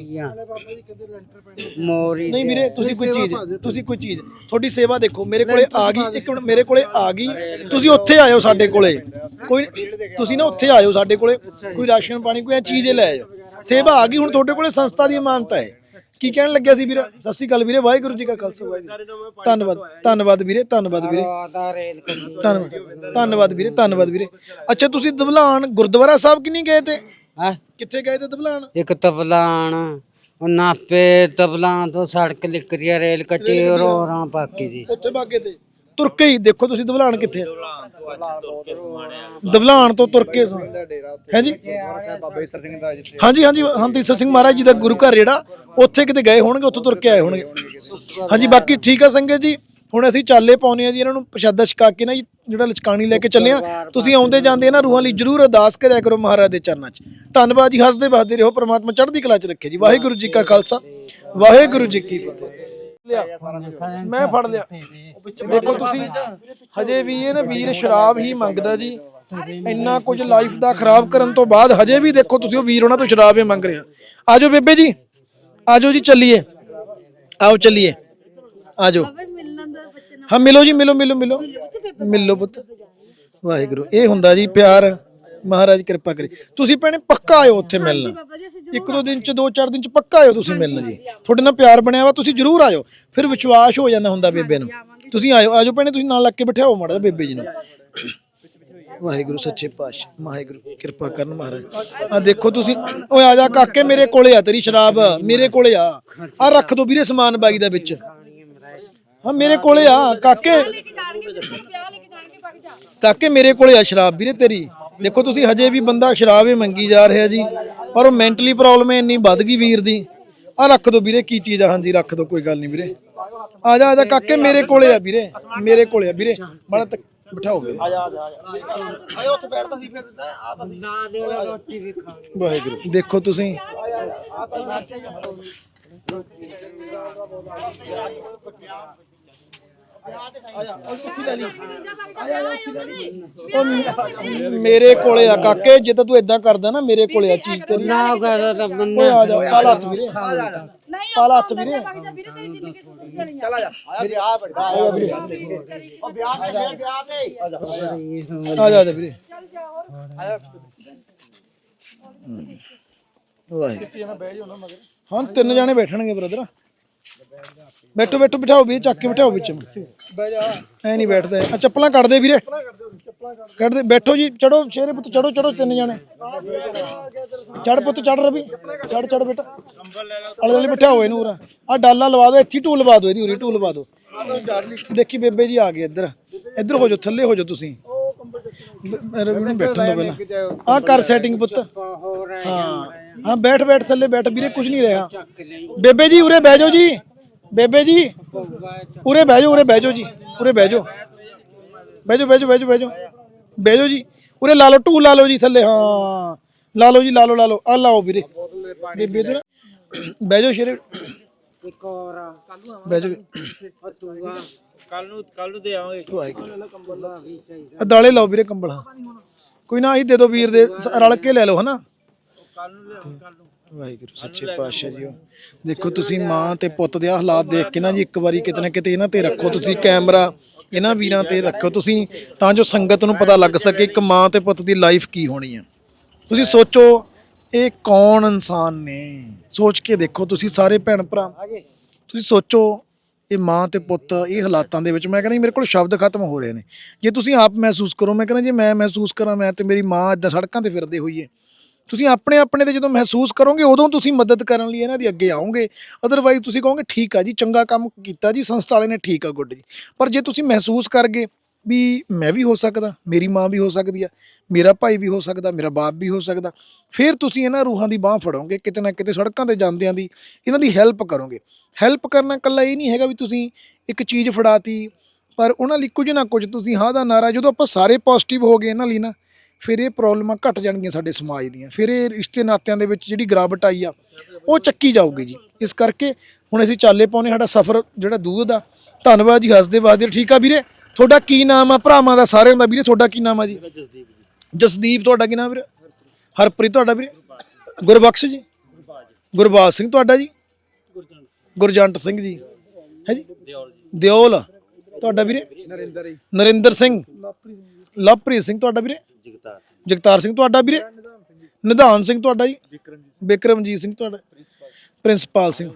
ਮੋਰੀ ਨਹੀਂ ਵੀਰੇ ਤੁਸੀਂ ਕੋਈ ਚੀਜ਼ ਤੁਸੀਂ ਕੋਈ ਚੀਜ਼। ਤੁਹਾਡੀ ਸੇਵਾ ਦੇਖੋ ਮੇਰੇ ਕੋਲੇ ਆ ਗਈ ਇੱਕ ਮਿੰਟ ਮੇਰੇ ਕੋਲੇ ਆ ਗਈ। ਤੁਸੀਂ ਉੱਥੇ ਆਇਓ ਸਾਡੇ ਕੋਲੇ। ਕੋਈ ਤੁਸੀਂ ਨਾ ਉੱਥੇ ਆਇਓ ਸਾਡੇ ਕੋਲੇ ਕੋਈ ਰਾਸ਼ਨ ਪਾਣੀ ਕੋਈ ਚੀਜ਼ ਲੈ ਆਇਓ। ਸੇਵਾ ਆ ਗਈ ਹੁਣ ਤੁਹਾਡੇ ਕੋਲੇ ਸੰਸਥਾ ਦੀ ਇਮਾਨਤ ਹੈ। ਕੀ ਕਹਿਣ ਲੱਗਿਆ ਸੀ ਵੀਰੇ? ਸਤਿ ਸ਼੍ਰੀ ਅਕਾਲ ਵੀਰੇ ਵਾਹਿਗੁਰੂ ਜੀ ਕਾ ਖਾਲਸਾ ਵਾਹਿਗੁਰੂ ਧੰਨਵਾਦ ਧੰਨਵਾਦ ਵੀਰੇ ਧੰਨਵਾਦ ਵੀਰੇ। ਧੰਨਵਾਦ ਧੰਨਵਾਦ ਵੀਰੇ ਧੰਨਵਾਦ ਵੀਰੇ। ਅੱਛਾ ਤੁਸੀਂ ਦਵਲਾਨ ਗੁਰਦੁਆਰਾ ਸਾਹਿਬ ਕਿ ਨਹੀਂ ਗਏ ਤੇ? ਹਾਂ? ਕਿੱਥੇ ਗਏ ਤੇ ਦਵਲਾਨ? ਇੱਕ ਤਬਲਾਨ ਉਹ ਨਾਪੇ ਤਬਲਾਂ ਤੋਂ ਸੜਕ ਲਿਕੜੀ ਆ, ਰੇਲ ਕੱਟੀ ਰੋਰਾਂ ਪਾਕੀ ਦੀ। ਉੱਥੇ ਬਾਗੇ ਤੇ? ਤੁਰ ਕੇ ਹੀ ਦੇਖੋ ਤੁਸੀਂ ਦਵਲਾਨ ਕਿੱਥੇ ਆ। ਦਵਲਾਨ ਤੋਂ ਤੁਰ ਕੇ ਹੈ ਜੀ? ਹਾਂਜੀ ਹਾਂਜੀ ਹੰਤੀ ਸਿੰਘ ਮਹਾਰਾਜ ਜੀ ਦਾ ਗੁਰੂ ਘਰ ਜਿਹੜਾ, ਉੱਥੇ ਕਿਤੇ ਗਏ ਹੋਣਗੇ, ਉੱਥੋਂ ਤੁਰ ਕੇ ਆਏ ਹੋਣਗੇ। ਹਾਂਜੀ, ਬਾਕੀ ਠੀਕ ਆ ਸੰਗਤ ਜੀ। ਹੁਣ ਅਸੀਂ ਚਾਲੇ ਪਾਉਨੇ ਆ ਜੀ, ਇਹਨਾਂ ਨੂੰ ਪ੍ਰਸ਼ਾਦਾ ਛਕਾ ਕੇ ਨਾ ਜੀ, ਜਿਹੜਾ ਲਚਕਾਣੀ ਲੈ ਕੇ ਚੱਲੇ ਆ ਤੁਸੀਂ ਆਉਂਦੇ ਜਾਂਦੇ ਇਹਨਾਂ ਰੂਹਾਂ ਲਈ, ਜਰੂਰ ਅਰਦਾਸ ਕਰਿਆ ਕਰੋ ਮਹਾਰਾਜ ਦੇ ਚਰਨਾਂ 'ਚ। ਧੰਨਵਾਦ ਜੀ, ਹੱਸਦੇ ਵਸਦੇ ਰਹੋ, ਪ੍ਰਮਾਤਮਾ ਚੜ੍ਹਦੀ ਕਲਾ 'ਚ ਰੱਖੇ ਜੀ। ਵਾਹਿਗੁਰੂ ਜੀ ਕਾ ਖਾਲਸਾ, ਵਾਹਿਗੁਰੂ ਜੀ ਕੀ ਫਤਿਹ। ਲਿਆ। ਮੈਂ ਫੜ ਲਿਆ। ਦੇਖੋ ਤੁਸੀਂ ਹਜੇ ਵੀ ਇਹ ਨਾ ਵੀਰ ਸ਼ਰਾਬ ਹੀ ਮੰਗਦਾ ਜੀ। ਇੰਨਾ ਕੁਝ ਲਾਈਫ ਦਾ ਖਰਾਬ ਕਰਨ ਤੋਂ ਬਾਅਦ ਹਜੇ ਵੀ ਦੇਖੋ ਤੁਸੀਂ ਉਹ ਵੀਰ ਉਹਨਾਂ ਤੋਂ ਸ਼ਰਾਬ ਹੀ ਮੰਗ ਰਿਹਾ। ਆਜੋ ਬੇਬੇ ਜੀ ਆਜੋ ਜੀ ਚੱਲੀਏ। ਆਓ ਚੱਲੀਏ। ਆਜੋ। ਹਾਂ ਮਿਲੋ ਜੀ ਮਿਲੋ ਮਿਲੋ ਮਿਲੋ। ਮਿਲੋ ਪੁੱਤ। ਵਾਹਿਗੁਰੂ। ਇਹ ਹੁੰਦਾ ਜੀ ਪਿਆਰ। ਮਹਾਰਾਜ ਕਿਰਪਾ ਕਰੇ। ਤੁਸੀਂ ਭੈਣੇ ਪੱਕਾ ਆਇਓ ਉੱਥੇ ਮਿਲਣ। ਇੱਕ ਦੋ ਦਿਨ ਚ ਦੋ ਚਾਰ ਦਿਨ ਚ ਪੱਕਾ ਆਇਓ ਤੁਸੀਂ ਮਿਲਣ ਜੀ। ਤੁਹਾਡੇ ਨਾਲ ਪਿਆਰ ਬਣਿਆ ਵਾ ਤੁਸੀਂ ਜਰੂਰ ਆਇਓ। ਫਿਰ ਵਿਸ਼ਵਾਸ ਹੋ ਜਾਂਦਾ ਹੁੰਦਾ ਬੇਬੇ ਨੂੰ। ਤੁਸੀਂ ਆਇਓ ਆਜੋ ਭੈਣੇ ਤੁਸੀਂ ਨਾਲ ਲੱਗ ਕੇ ਬਿਠਾਓ ਮਾੜਾ ਬੇਬੇ ਜੀ ਨੂੰ। ਵਾਹਿਗੁਰੂ ਸੱਚੇ ਪਾਤਸ਼ਾਹ ਵਾਹਿਗੁਰੂ ਕਿਰਪਾ ਕਰਨ ਮਹਾਰਾਜ। ਆ ਦੇਖੋ ਤੁਸੀਂ ਓਏ ਆ ਜਾ ਕਾਕੇ ਮੇਰੇ ਕੋਲੇ ਆ ਤੇਰੀ ਸ਼ਰਾਬ ਮੇਰੇ ਕੋਲੇ ਆ। ਆ ਰੱਖ ਦੋ ਵੀਰੇ ਸਮਾਨ ਬਾਈ ਦਾ ਵਿੱਚ। ਹਾਂ ਮੇਰੇ ਕੋਲੇ ਆ ਕਾਕੇ। ਕਾਕੇ ਮੇਰੇ ਕੋਲੇ ਆ ਸ਼ਰਾਬ ਵੀਰੇ ਤੇਰੀ। ਦੇਖੋ ਤੁਸੀਂ ਹਜੇ ਵੀ ਬੰਦਾ ਸ਼ਰਾਬ ਹੀ ਮੰਗੀ ਜਾ ਰਿਹਾ ਜੀ ਪਰ ਉਹ ਮੈਂਟਲੀ ਪ੍ਰੋਬਲਮ ਇੰਨੀ ਵੱਧ ਗਈ ਵੀਰ ਦੀ। ਆ ਰੱਖ ਦੋ ਵੀਰੇ ਕੀ ਚੀਜ਼ ਆ? ਹਾਂਜੀ ਰੱਖ ਦੋ ਕੋਈ ਗੱਲ ਨਹੀਂ ਵੀਰੇ। ਆ ਜਾ ਆ ਜਾ ਕਾਕੇ ਮੇਰੇ ਕੋਲੇ ਆ ਵੀਰੇ ਮੇਰੇ ਕੋਲੇ ਆ ਵੀਰੇ। ਮਾੜਾ ਤੱਕ ਬਿਠਾਓ ਵੀਰੇ। ਵਾਹਿਗੁਰੂ ਦੇਖੋ ਤੁਸੀਂ। ਉਹ ਮੇਰੇ ਕੋਲੇ ਆ ਕਾਕੇ ਜੇ ਤਾਂ ਤੂੰ ਇਦਾਂ ਕਰਦਾ ਨਾ ਮੇਰੇ ਕੋਲੇ ਆ ਚੀਜ਼ ਤੇਰੀ। ਨਾ ਕਹਦਾ ਤਾਂ ਬੰਦਾ ਓਏ ਆ ਜਾ ਪਾਲਾ ਹੱਥ ਵੀਰੇ। ਪਾਲਾ ਹੱਥ ਵੀਰੇ। ਆ। ਜਾ। ਆ ਜਾ ਵੀਰੇ। ਵਾਹਿਗੁਰੂ ਹਾਂ। ਤਿੰਨ ਜਾਣੇ ਬੈਠਣਗੇ ਬ੍ਰਦਰ ਬੈਠੋ ਬੈਠੋ ਬਿਠਾਓ ਵੀ ਚੱਕ ਕੇ ਬਿਠਾਓ ਵਿੱਚ। ਬਹਿ ਜਾ। ਐ ਨਹੀਂ ਬੈਠਦੇ। ਆ ਚੱਪਲਾਂ ਕੱਢ ਦੇ ਵੀਰੇ। ਕੱਢ ਦੇ ਬੈਠੋ ਜੀ ਚੜੋ ਸ਼ੇਰੇ ਪੁੱਤ ਚੜੋ ਚੜੋ ਤਿੰਨ ਜਾਣੇ। ਚੜ ਪੁੱਤ ਚੜ ਰਵੀ। ਚੜ ਚੜ ਬੇਟਾ ਅਲੇ ਵਾਲੇ ਬਿਠਾਓ ਇਹਨੂੰ ਉਰਾ। ਆ ਡਾਲਾ ਲਵਾ ਦਿਓ ਇੱਥੇ ਟੂਲ ਲਵਾ ਦਿਓ ਇਹਦੀ ਉਰੀ ਟੂਲ ਲਵਾ ਦਿਓ। ਦੇਖੀ ਬੇਬੇ ਜੀ ਆ ਗਏ ਇੱਧਰ। ਇੱਧਰ ਹੋ ਜਾਓ ਥੱਲੇ ਹੋ ਜਾਓ ਤੁਸੀਂ। ਰਵੀ ਨੂੰ ਬੈਠਣ ਦੋ ਪਹਿਲਾਂ। ਆ ਕਰ ਸੈਟਿੰਗ ਪੁੱਤ। ਹਾਂ ਹਾਂ ਬੈਠ ਬੈਠ ਥੱਲੇ ਬੈਠ ਵੀਰੇ ਕੁਝ ਨਹੀਂ ਰਿਹਾ। ਬੇਬੇ ਜੀ ਉਰੇ ਬਹਿ ਜਾਓ ਜੀ। ਬੇਬੇ ਜੀ ਉਰੇ ਬਹਿ ਜਾਓ ਉਰੇ ਬਹਿ ਜਾਓ ਜੀ। ਉਰੇ ਬਹਿ ਜਾਓ। ਬਹਿ ਜਾਓ ਬਹਿ ਜਾਓ ਬਹਿ ਜਾਓ ਬਹਿ ਜਾਓ। ਬਹਿ ਜਾਓ ਜੀ। ਉਰੇ ਲਾ ਲਓ ਟੂ ਲਾ ਲਓ ਜੀ ਥੱਲੇ ਹਾਂ। ਲਾ ਲਓ ਜੀ ਲਾ ਲਓ ਲਾ ਲਓ। ਆ ਲਾਓ ਵੀਰੇ। ਬੇਬੇ ਤੇ ਨਾ। ਬਹਿ ਜਾਓ ਸ਼ੇਰੇ। ਇੱਕ ਹੋਰ ਆ ਬਹਿ ਜਾਓ। ਫਤੂਆ ਕੱਲ ਨੂੰ ਕੱਲ ਨੂੰ ਦੇ ਆਵਾਂਗੇ। ਕੰਬਲਾ ਵੀ ਚਾਹੀਦਾ ਆ ਦਾਲੇ ਲਾਓ ਵੀਰੇ ਕੰਬਲ। ਹਾਂ ਕੋਈ ਨਾ ਆਹੀ ਦੇ ਦਿਓ ਵੀਰ ਦੇ ਰਲ ਕੇ ਲੈ ਲਓ ਹਨਾ? ਵਾਹਿਗੁਰੂ ਸੱਚੇ ਪਾਤਸ਼ਾਹ ਜੀ ਦੇਖੋ ਤੁਸੀਂ ਮਾਂ ਤੇ ਪੁੱਤ ਦੇ ਹਾਲਾਤ ਦੇਖ ਕੇ ਨਾ ਜੀ ਇੱਕ ਵਾਰੀ ਕਿਤੇ ਨਾ ਕਿਤੇ ਇਹਨਾਂ ਤੇ ਰੱਖੋ ਤੁਸੀਂ ਕੈਮਰਾ ਇਹਨਾਂ ਵੀਰਾਂ ਤੇ ਰੱਖੋ। ਤੁਸੀਂ ਤਾਂ ਜੋ ਸੰਗਤ ਨੂੰ ਪਤਾ ਲੱਗ ਸਕੇ ਇੱਕ ਮਾਂ ਤੇ ਪੁੱਤ ਦੀ ਲਾਈਫ ਕੀ ਹੋਣੀ ਹੈ ਤੁਸੀਂ ਸੋਚੋ ਇਹ ਕੌਣ ਇਨਸਾਨ ਨੇ? ਸੋਚ ਕੇ ਦੇਖੋ ਤੁਸੀਂ ਸਾਰੇ ਭੈਣ ਭਰਾ। ਤੁਸੀਂ ਸੋਚੋ ਇਹ ਮਾਂ ਤੇ ਪੁੱਤ ਇਹ ਹਾਲਾਤਾਂ ਦੇ ਵਿੱਚ ਮੈਂ ਕਹਿੰਦਾ ਮੇਰੇ ਕੋਲ ਸ਼ਬਦ ਖਤਮ ਹੋ ਰਹੇ ਨੇ। ਜੇ ਤੁਸੀਂ ਆਪ ਮਹਿਸੂਸ ਕਰੋ ਮੈਂ ਕਹਿੰਦਾ ਜੇ ਮੈਂ ਮਹਿਸੂਸ ਕਰਾਂ ਮੈਂ ਤੇ ਮੇਰੀ ਮਾਂ ਇਦਾਂ ਸੜਕਾਂ ਤੇ ਫਿਰਦੇ ਹੋਈਏ। ਤੁਸੀਂ ਆਪਣੇ ਆਪਣੇ ਤੇ ਜਦੋਂ ਮਹਿਸੂਸ ਕਰੋਗੇ, ਉਦੋਂ ਤੁਸੀਂ ਮਦਦ ਕਰਨ ਲਈ ਇਹਨਾਂ ਦੀ ਅੱਗੇ ਆਓਗੇ। ਅਦਰਵਾਈਜ਼ ਤੁਸੀਂ ਕਹੋਗੇ, ਠੀਕ ਆ ਜੀ, ਚੰਗਾ ਕੰਮ ਕੀਤਾ ਜੀ, ਸੰਸਥਾ ਵਾਲੇ ਨੇ ਠੀਕ ਆ, ਗੁੱਡ ਜੀ। ਪਰ ਜੇ ਤੁਸੀਂ ਮਹਿਸੂਸ ਕਰਗੇ ਵੀ ਮੈਂ ਵੀ ਹੋ ਸਕਦਾ, ਮੇਰੀ ਮਾਂ ਵੀ ਹੋ ਸਕਦੀ ਆ, ਮੇਰਾ ਭਾਈ ਵੀ ਹੋ ਸਕਦਾ, ਮੇਰਾ ਬਾਪ ਵੀ ਹੋ ਸਕਦਾ, ਫਿਰ ਤੁਸੀਂ ਇਹਨਾਂ ਰੂਹਾਂ ਦੀ ਬਾਹ ਫੜੋਗੇ, ਕਿਤੇ ਨਾ ਕਿਤੇ ਸੜਕਾਂ ਤੇ ਜਾਂਦਿਆਂ ਦੀ ਇਹਨਾਂ ਦੀ ਹੈਲਪ ਕਰੋਗੇ। ਹੈਲਪ ਕਰਨਾ ਇਕੱਲਾ ਇਹ ਨਹੀਂ ਹੈਗਾ ਵੀ ਤੁਸੀਂ ਇੱਕ ਚੀਜ਼ ਫੜਾਤੀ, ਪਰ ਉਹਨਾਂ ਲਈ ਕੁਝ ਨਾ ਕੁਝ ਤੁਸੀਂ ਹਾਂ ਦਾ ਨਾਰਾ, ਜਦੋਂ ਆਪਾਂ ਸਾਰੇ ਪੋਜ਼ਿਟਿਵ ਹੋ ਗਏ ਇਹਨਾਂ ਲਈ ਨਾ ਫਿਰ ਇਹ ਪ੍ਰੋਬਲਮਾਂ ਘਟ ਜਾਣਗੀਆਂ ਸਾਡੇ ਸਮਾਜ ਦੀਆਂ। ਫਿਰ ਇਹ ਰਿਸ਼ਤੇ ਨਾਤਿਆਂ ਦੇ ਵਿੱਚ ਜਿਹੜੀ ਗਿਰਾਵਟ ਆਈ ਆ ਉਹ ਚੱਕੀ ਜਾਊਗੀ ਜੀ। ਇਸ ਕਰਕੇ ਹੁਣ ਅਸੀਂ ਚਾਲੇ ਪਾਉਨੇ ਸਾਡਾ ਸਫ਼ਰ ਜਿਹੜਾ ਦੂਰ ਦਾ। ਧੰਨਵਾਦ ਜੀ ਹੱਸਦੇ ਵਾਦੇ। ਠੀਕ ਆ ਵੀਰੇ? ਤੁਹਾਡਾ ਕੀ ਨਾਮ ਆ? ਭਰਾਵਾਂ ਦਾ ਸਾਰਿਆਂ ਦਾ। ਵੀਰੇ ਤੁਹਾਡਾ ਕੀ ਨਾਮ ਆ ਜੀ? ਜਸਦੀਪ ਤੁਹਾਡਾ ਕੀ ਨਾਮ ਵੀਰੇ? ਹਰਪ੍ਰੀਤ ਤੁਹਾਡਾ ਵੀਰੇ? ਗੁਰਬਖਸ਼ ਜੀ। ਗੁਰਬਾਜ ਸਿੰਘ ਤੁਹਾਡਾ ਜੀ? ਗੁਰਜੰਟ ਸਿੰਘ ਜੀ। ਹੈ ਜੀ? ਦਿਓਲ ਤੁਹਾਡਾ ਵੀਰੇ? ਨਰਿੰਦਰ ਨਰਿੰਦਰ ਸਿੰਘ। ਲਵਪ੍ਰੀਤ ਸਿੰਘ ਤੁਹਾਡਾ ਵੀਰੇ? ਜਗਤਾਰ ਜਗਤਾਰ ਸਿੰਘ ਤੁਹਾਡਾ ਵੀਰੇ? ਨਿਧਾਨ ਸਿੰਘ ਤੁਹਾਡਾ ਜੀ? ਵਿਕਰਮਜੀਤ ਸਿੰਘ। ਤੁਹਾਡਾ। ਪ੍ਰਿੰਸਪਾਲ। ਸਿੰਘ।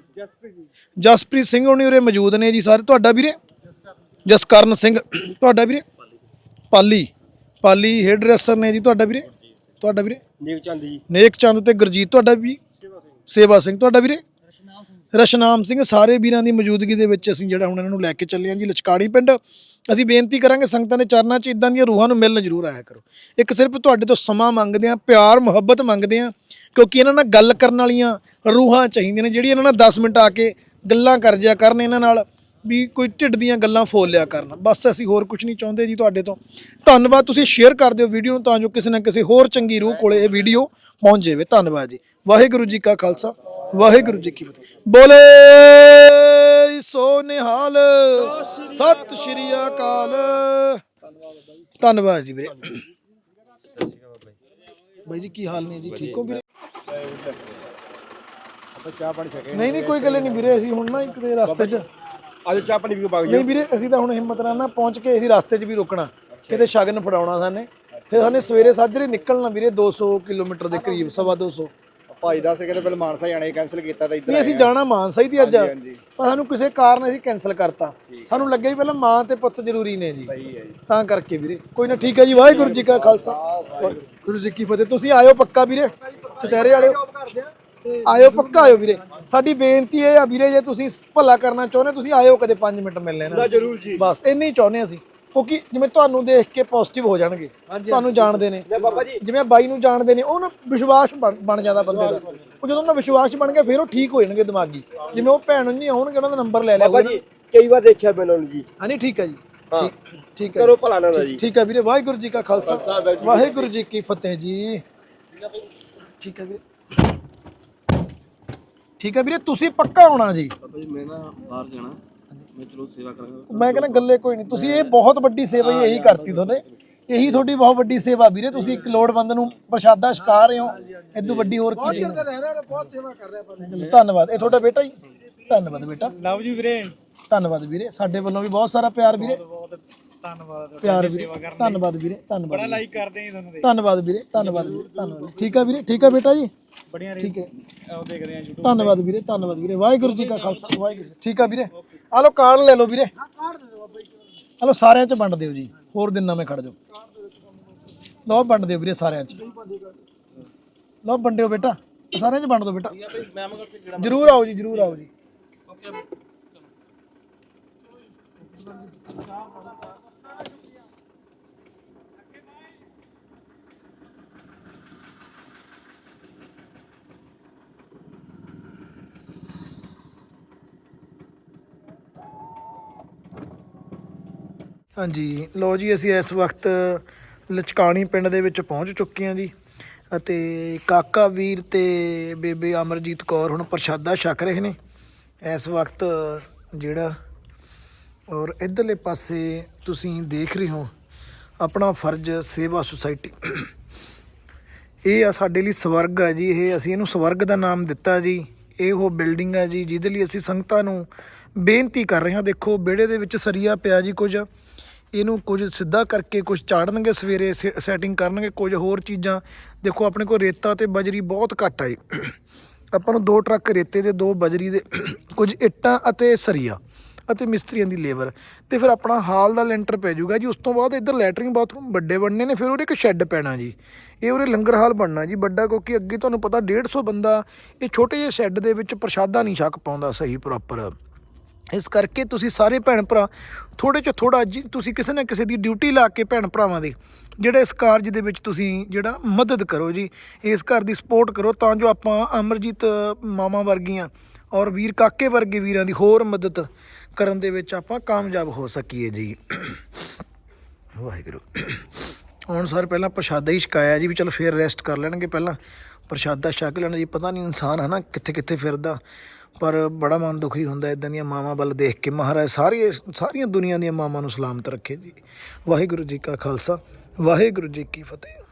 ਜਸਪ੍ਰੀਤ ਸਿੰਘ ਹੋਣੀ ਉਰੇ ਮੌਜੂਦ ਨੇ ਜੀ ਸਾਰੇ। ਤੁਹਾਡਾ ਵੀਰੇ? ਜਸਕਰਨ। ਸਿੰਘ। ਤੁਹਾਡਾ ਵੀਰੇ? ਪਾਲੀ। ਪਾਲੀ। ਹੇਅਰ ਡਰੈਸਰ ਨੇ ਜੀ ਤੁਹਾਡਾ ਵੀਰੇ? ਤੁਹਾਡਾ ਵੀਰੇ? ਨੀਕ ਚੰਦ ਜੀ। ਨੇਕ ਚੰਦ ਤੇ ਗੁਰਜੀਤ ਤੁਹਾਡਾ ਵੀ? ਸੇਵਾ ਸਿੰਘ ਤੁਹਾਡਾ ਵੀਰੇ? ਰਸ਼ਨਾਮ ਸਿੰਘ ਸਾਰੇ ਵੀਰਾਂ ਦੀ ਮੌਜੂਦਗੀ ਦੇ ਵਿੱਚ ਅਸੀਂ ਜਿਹੜਾ ਹੁਣ ਇਹਨਾਂ ਨੂੰ ਲੈ ਕੇ ਚੱਲੇ ਹਾਂ ਜੀ ਲਚਕਾੜੀ ਪਿੰਡ। ਅਸੀਂ ਬੇਨਤੀ ਕਰਾਂਗੇ ਸੰਗਤਾਂ ਦੇ ਚਰਨਾਂ 'ਚ ਇਦਾਂ ਦੀਆਂ ਰੂਹਾਂ ਨੂੰ ਮਿਲਣ ਜ਼ਰੂਰ ਆਇਆ ਕਰੋ। ਇੱਕ ਸਿਰਫ ਤੁਹਾਡੇ ਤੋਂ ਸਮਾਂ ਮੰਗਦੇ ਆ ਪਿਆਰ, ਮੁਹੱਬਤ ਮੰਗਦੇ ਆ ਕਿਉਂਕਿ ਇਹਨਾਂ ਨਾਲ ਗੱਲ ਕਰਨ ਵਾਲੀਆਂ ਰੂਹਾਂ ਚਾਹੀਦੀਆਂ ਨੇ, ਜਿਹੜੀ ਇਹਨਾਂ ਨਾਲ 10 ਮਿੰਟ ਆ ਕੇ ਗੱਲਾਂ ਕਰ ਜਿਆ ਕਰਨ, ਇਹਨਾਂ ਨਾਲ ਵੀ ਕੋਈ ਢਿੱਡ ਦੀਆਂ ਗੱਲਾਂ ਫੋਲ ਲਿਆ ਕਰਨ। ਬਸ ਅਸੀਂ ਹੋਰ ਕੁਝ ਨਹੀਂ ਚਾਹੁੰਦੇ ਜੀ ਤੁਹਾਡੇ ਤੋਂ। ਧੰਨਵਾਦ, ਤੁਸੀਂ ਸ਼ੇਅਰ ਕਰ ਦਿਓ ਵੀਡੀਓ ਨੂੰ ਤਾਂ ਜੋ ਕਿਸੇ ਨਾ ਕਿਸੇ ਹੋਰ ਚੰਗੀ ਰੂਹ ਕੋਲੇ ਇਹ ਵੀਡੀਓ ਪਹੁੰਚ ਜਾਵੇ। ਧੰਨਵਾਦ ਜੀ। ਵਾਹਿਗੁਰੂ ਜੀ ਕਾ ਖਾਲਸਾ। ਵਾਹਿਗੁਰੂ ਜੀ ਕੀ ਫਤਿਹ। ਬੋਲੇ ਸੋ ਨਿਹਾਲ ਸਤਿ ਸ਼੍ਰੀ ਅਕਾਲ। ਧੰਨਵਾਦ ਜੀ ਵੀਰੇ। ਬਾਈ ਜੀ ਕੀ ਹਾਲ ਨੇ ਜੀ? ਠੀਕ ਹੋ ਵੀਰੇ? ਆਪਾਂ ਚਾਹ ਪਾਣੀ ਛਕੇ ਨਹੀਂ ਨਹੀਂ ਕੋਈ ਗੱਲ ਨਹੀਂ ਵੀਰੇ ਅਸੀਂ ਹੁਣ ਨਾ ਇੱਕ ਦੇ ਰਸਤੇ 'ਚ ਅੱਜ ਚਾਹ ਪਾਣੀ ਵੀ ਬਾਗ ਨਹੀਂ ਵੀਰੇ ਅਸੀਂ ਤਾਂ ਹੁਣ ਹਿੰਮਤ ਨਾਲ ਨਾ ਪਹੁੰਚ ਕੇ ਅਸੀਂ ਰਸਤੇ 'ਚ ਵੀ ਰੁਕਣਾ। ਕਿਤੇ ਸ਼ਗਨ ਫੜਾਉਣਾ ਸਾਨੇ। ਫਿਰ ਸਾਨੇ ਸਵੇਰੇ ਸਾਜਰੇ ਨਿਕਲਣਾ ਵੀਰੇ 200 ਕਿਲੋਮੀਟਰ ਦੇ ਕਰੀਬ ਸਵਾ 200 ਭਾਈ ਦੱਸ ਕਹਿੰਦੇ ਪਹਿਲਾਂ ਮਾਨਸਾ ਜਾਣੇ ਕੈਨਸਲ ਕੀਤਾ ਤਾਂ ਇੱਧਰ ਨਹੀਂ ਅਸੀਂ ਜਾਣਾ ਮਾਨਸਾ ਹੀ ਦੀ ਅੱਜ। ਪਰ ਸਾਨੂੰ ਕਿਸੇ ਕਾਰਨ ਅਸੀਂ ਕੈਨਸਲ ਕਰਤਾ। ਸਾਨੂੰ ਲੱਗਿਆ ਵੀ ਪਹਿਲਾਂ ਮਾਂ ਤੇ ਪੁੱਤ ਜ਼ਰੂਰੀ ਨੇ ਜੀ। ਸਹੀ ਹੈ ਜੀ। ਤਾਂ ਕਰਕੇ ਵੀਰੇ। ਕੋਈ ਨਾ ਠੀਕ ਹੈ ਜੀ ਵਾਹਿਗੁਰੂ ਜੀ ਕਾ ਖਾਲਸਾ। ਵਾਹਿਗੁਰੂ ਜੀ ਕੀ ਫਤਿਹ। ਤੁਸੀਂ ਆਇਓ ਪੱਕਾ ਵੀਰੇ। ਚਤਹਿਰੇ ਵਾਲਿਓ। ਆਇਓ ਪੱਕਾ ਆਇਓ ਵੀਰੇ। ਸਾਡੀ ਬੇਨਤੀ ਇਹ ਆ ਵੀਰੇ ਜੇ ਤੁਸੀਂ ਭਲਾ ਕਰਨਾ ਚਾਹੁੰਦੇ ਤੁਸੀਂ ਆਇਓ ਕਦੇ 5 ਮਿੰਟ ਮਿਲਣੇ ਨਾ। ਜਰੂਰ ਜੀ। ਬਸ ਇੰਨੇ ਹੀ ਚਾਹੁੰਦੇ ਅਸੀਂ। ਕਿਉਂਕਿ ਜਿਵੇਂ ਤੁਹਾਨੂੰ ਦੇਖ ਕੇ ਪੋਜ਼ਿਟਿਵ ਹੋ ਜਾਣਗੇ ਤੁਹਾਨੂੰ ਜਾਣਦੇ ਨੇ। ਜਿਵੇਂ ਬਾਈ ਨੂੰ ਜਾਣਦੇ ਨੇ ਉਹ ਨਾ ਵਿਸ਼ਵਾਸ ਬਣ ਜਾਂਦਾ ਬੰਦੇ ਦਾ। ਉਹ ਜਦੋਂ ਉਹਨਾਂ ਵਿਸ਼ਵਾਸ ਬਣ ਗਿਆ ਫਿਰ ਉਹ ਠੀਕ ਹੋ ਜਾਣਗੇ ਦਿਮਾਗੀ। ਜਿਵੇਂ ਉਹ ਭੈਣ ਨਹੀਂ ਆਉਣਗੇ ਉਹਨਾਂ ਦਾ ਨੰਬਰ ਲੈ ਲਿਆ ਬਾਬਾ ਜੀ ਕਈ ਵਾਰ ਦੇਖਿਆ ਮੈਨੂੰ ਜੀ। ਹਾਂ ਨਹੀਂ ਠੀਕ ਹੈ ਜੀ। ਠੀਕ ਠੀਕ ਹੈ ਕਰੋ ਭਲਾ ਨਾ ਜੀ। ਠੀਕ ਹੈ ਵੀਰੇ ਵਾਹਿਗੁਰੂ ਜੀ ਕਾ ਖਾਲਸਾ। ਵਾਹਿਗੁਰੂ ਜੀ ਕੀ ਫਤਿਹ ਜੀ। ਠੀਕ ਹੈ ਵੀਰੇ। ਠੀਕ ਹੈ ਵੀਰੇ ਤੁਸੀਂ ਪੱਕਾ ਆਉਣਾ ਜੀ। ਬਾਬਾ ਜੀ ਮੈਂ ਨਾ ਬਾਹਰ ਜਾਣਾ। ਮੈਂ ਚਲੋ ਸੇਵਾ ਕਰਾਂਗਾ। ਮੈਂ ਕਹਿੰਦਾ ਗੱਲੇ ਕੋਈ ਨਹੀਂ। ਤੁਸੀਂ ਇਹ ਬਹੁਤ ਵੱਡੀ ਸੇਵਾ ਹੀ ਇਹੀ ਕਰਤੀ ਤੁਹਾਨੇ। ਇਹੀ ਤੁਹਾਡੀ ਬਹੁਤ ਵੱਡੀ ਸੇਵਾ ਵੀਰੇ। ਤੁਸੀਂ ਇੱਕ ਲੋੜਵੰਦ ਨੂੰ ਪ੍ਰਸ਼ਾਦਾ ਛਕਾ ਰਹੇ ਹੋ। ਇਦੋਂ ਵੱਡੀ ਹੋਰ ਕੀ ਚੀਜ਼ ਬਹੁਤ ਸੇਵਾ ਕਰ ਰਿਹਾ ਧੰਨਵਾਦ। ਇਹ ਤੁਹਾਡਾ ਬੇਟਾ ਜੀ? ਧੰਨਵਾਦ ਬੇਟਾ। ਲਵ ਜੀ ਵੀਰੇ। ਧੰਨਵਾਦ ਵੀਰੇ। ਸਾਡੇ ਵੱਲੋਂ ਵੀ ਬਹੁਤ ਸਾਰਾ ਪਿਆਰ ਵੀਰੇ। ਬਹੁਤ। ਧੰਨਵਾਦ ਪਿਆਰ ਵੀਰੇ ਧੰਨਵਾਦ ਵੀਰੇ ਧੰਨਵਾਦ ਵੀਰੇ। ਲਾਈਕ ਕਰਦੇ ਜੀ ਤੁਹਾਨੂੰ ਧੰਨਵਾਦ ਵੀਰੇ ਧੰਨਵਾਦ ਵੀਰੇ ਧੰਨਵਾਦ ਠੀਕ ਆ ਵੀਰੇ ਠੀਕ ਆ ਬੇਟਾ ਜੀ? ਬੜੀਆਂ ਠੀਕ ਹੈ। ਉਹ ਦੇਖਦੇ ਆ YouTube ਧੰਨਵਾਦ ਵੀਰੇ ਧੰਨਵਾਦ ਵੀਰੇ। ਵਾਹਿਗੁਰੂ ਜੀ ਕਾ ਖਾਲਸਾ ਵਾਹਿਗੁਰੂ। ਠੀਕ ਆ ਵੀਰੇ। ਆ ਲਓ ਕਾਰਡ ਲੈ ਲਓ ਵੀਰੇ। ਆ ਲਓ ਸਾਰਿਆਂ ਚ ਵੰਡ ਦਿਓ ਜੀ। ਹੋਰ ਦਿਨ ਨਾ ਮੈਂ ਖੜ ਜਾਓ। ਲਓ ਵੰਡ ਦਿਓ ਵੀਰੇ ਸਾਰਿਆਂ ਚ। ਲਓ ਵੰਡਿਓ ਬੇਟਾ। ਸਾਰਿਆਂ ਚ ਵੰਡ ਦਿਓ ਬੇਟਾ। ਜਰੂਰ ਆਓ ਜੀ ਜਰੂਰ ਆਓ ਜੀ। ਹਾਂਜੀ। ਲੋ ਜੀ, ਅਸੀਂ ਇਸ ਵਕਤ ਲਚਕਾਣੀ ਪਿੰਡ ਦੇ ਵਿੱਚ ਪਹੁੰਚ ਚੁੱਕੇ ਹਾਂ ਜੀ ਅਤੇ ਕਾਕਾ ਵੀਰ ਤੇ ਬੇਬੇ ਅਮਰਜੀਤ ਕੌਰ ਹੁਣ ਪ੍ਰਸ਼ਾਦਾ ਛਕ ਰਹੇ ਨੇ। ਇਸ ਵਕਤ ਜਿਹੜਾ ਔਰ ਇਧਰਲੇ ਪਾਸੇ ਤੁਸੀਂ ਦੇਖ ਰਹੇ ਹੋ, ਆਪਣਾ ਫਰਜ਼ ਸੇਵਾ ਸੁਸਾਇਟੀ। ਇਹ ਆ ਸਾਡੇ ਲਈ ਸਵਰਗ ਹੈ ਜੀ, ਇਹ ਅਸੀਂ ਇਹਨੂੰ ਸਵਰਗ ਦਾ ਨਾਮ ਦਿੱਤਾ ਜੀ। ਇਹ ਉਹ ਬਿਲਡਿੰਗ ਹੈ ਜੀ, ਜਿਹਦੇ ਲਈ ਅਸੀਂ ਸੰਗਤਾਂ ਨੂੰ ਬੇਨਤੀ ਕਰ ਰਹੇ ਹਾਂ। ਦੇਖੋ, ਵਿਹੜੇ ਦੇ ਵਿੱਚ ਸਰੀਆ ਪਿਆ ਜੀ ਕੁਝ। ਇਹਨੂੰ ਕੁਝ ਸਿੱਧਾ ਕਰਕੇ ਕੁਝ ਚਾੜਨਗੇ ਸਵੇਰੇ ਸੈਟਿੰਗ ਕਰਨਗੇ ਕੁਝ ਹੋਰ ਚੀਜ਼ਾਂ। ਦੇਖੋ, ਆਪਣੇ ਕੋਲ ਰੇਤਾ ਤੇ ਬਜਰੀ ਬਹੁਤ ਘੱਟ ਆਈ ਆਪਾਂ ਨੂੰ ਦੋ ਟਰੱਕ ਰੇਤੇ ਦੇ, ਦੋ ਬਜਰੀ ਦੇ, ਕੁਝ ਇੱਟਾਂ ਅਤੇ ਸਰੀਆ ਅਤੇ ਮਿਸਤਰੀਆਂ ਦੀ ਲੇਬਰ। ਤੇ ਫਿਰ ਆਪਣਾ ਹਾਲ ਦਾ ਲੈਂਟਰ ਪੈ ਜਾਊਗਾ ਜੀ। ਉਸ ਤੋਂ ਬਾਅਦ ਇੱਧਰ ਲੈਟਰਿੰਗ ਬਾਥਰੂਮ ਵੱਡੇ ਬਣਨੇ ਨੇ, ਫਿਰ ਉਹਦੇ ਇੱਕ ਸ਼ੈੱਡ ਪੈਣਾ ਜੀ। ਇਹ ਉਹਦੇ ਲੰਗਰ ਹਾਲ ਬਣਨਾ ਜੀ, ਵੱਡਾ, ਕਿਉਂਕਿ ਅੱਗੇ ਤੁਹਾਨੂੰ ਪਤਾ 150 ਬੰਦਾ ਇਹ ਛੋਟੇ ਜਿਹੇ ਸ਼ੈੱਡ ਦੇ ਵਿੱਚ ਪ੍ਰਸ਼ਾਦਾ ਨਹੀਂ ਛਕ ਪਾਉਂਦਾ ਸਹੀ ਪ੍ਰੋਪਰ ਇਸ ਕਰਕੇ ਤੁਸੀਂ ਸਾਰੇ ਭੈਣ ਭਰਾ ਥੋੜੇ ਚ ਥੋੜਾ ਜੀ, ਤੁਸੀਂ ਕਿਸੇ ਨਾ ਕਿਸੇ ਦੀ ਡਿਊਟੀ ਲਾ ਕੇ ਭੈਣ ਭਰਾਵਾਂ ਦੀ ਜਿਹੜਾ ਇਸ ਕਾਰਜ ਦੇ ਵਿੱਚ ਤੁਸੀਂ ਜਿਹੜਾ ਮਦਦ ਕਰੋ ਜੀ, ਇਸ ਘਰ ਦੀ ਸਪੋਰਟ ਕਰੋ ਤਾਂ ਜੋ ਆਪਾਂ ਅਮਰਜੀਤ ਮਾਮਾ ਵਰਗੀਆਂ ਔਰ ਵੀਰ ਕਾਕੇ ਵਰਗੇ ਵੀਰਾਂ ਦੀ ਹੋਰ ਮਦਦ ਕਰਨ ਦੇ ਵਿੱਚ ਆਪਾਂ ਕਾਮਯਾਬ ਹੋ ਸਕੀਏ ਜੀ। ਵਾਹਿਗੁਰੂ। ਹੁਣ ਸਰ ਪਹਿਲਾਂ ਪ੍ਰਸ਼ਾਦਾ ਹੀ ਛਕਾਇਆ ਜੀ ਵੀ ਚਲੋ ਫੇਰ ਰੈਸਟ ਕਰ ਲੈਣਗੇ ਪਹਿਲਾਂ। ਪ੍ਰਸ਼ਾਦਾ ਛਕ ਲੈਣਾ ਜੀ, ਪਤਾ ਨਹੀਂ ਇਨਸਾਨ ਹੈ ਨਾ ਕਿੱਥੇ ਕਿੱਥੇ ਫਿਰਦਾ। ਪਰ ਬੜਾ ਮਨ ਦੁਖੀ ਹੁੰਦਾ ਇਦਾਂ ਦੀਆਂ ਮਾਵਾਂ ਵੱਲ ਦੇਖ ਕੇ। ਮਹਾਰਾਜ, ਸਾਰੀ ਸਾਰੀਆਂ ਦੁਨੀਆ ਦੀਆਂ ਮਾਵਾਂ ਨੂੰ ਸਲਾਮਤ ਰੱਖੇ ਜੀ। ਵਾਹਿਗੁਰੂ ਜੀ ਕਾ ਖਾਲਸਾ, ਵਾਹਿਗੁਰੂ ਜੀ ਕੀ ਫਤਿਹ।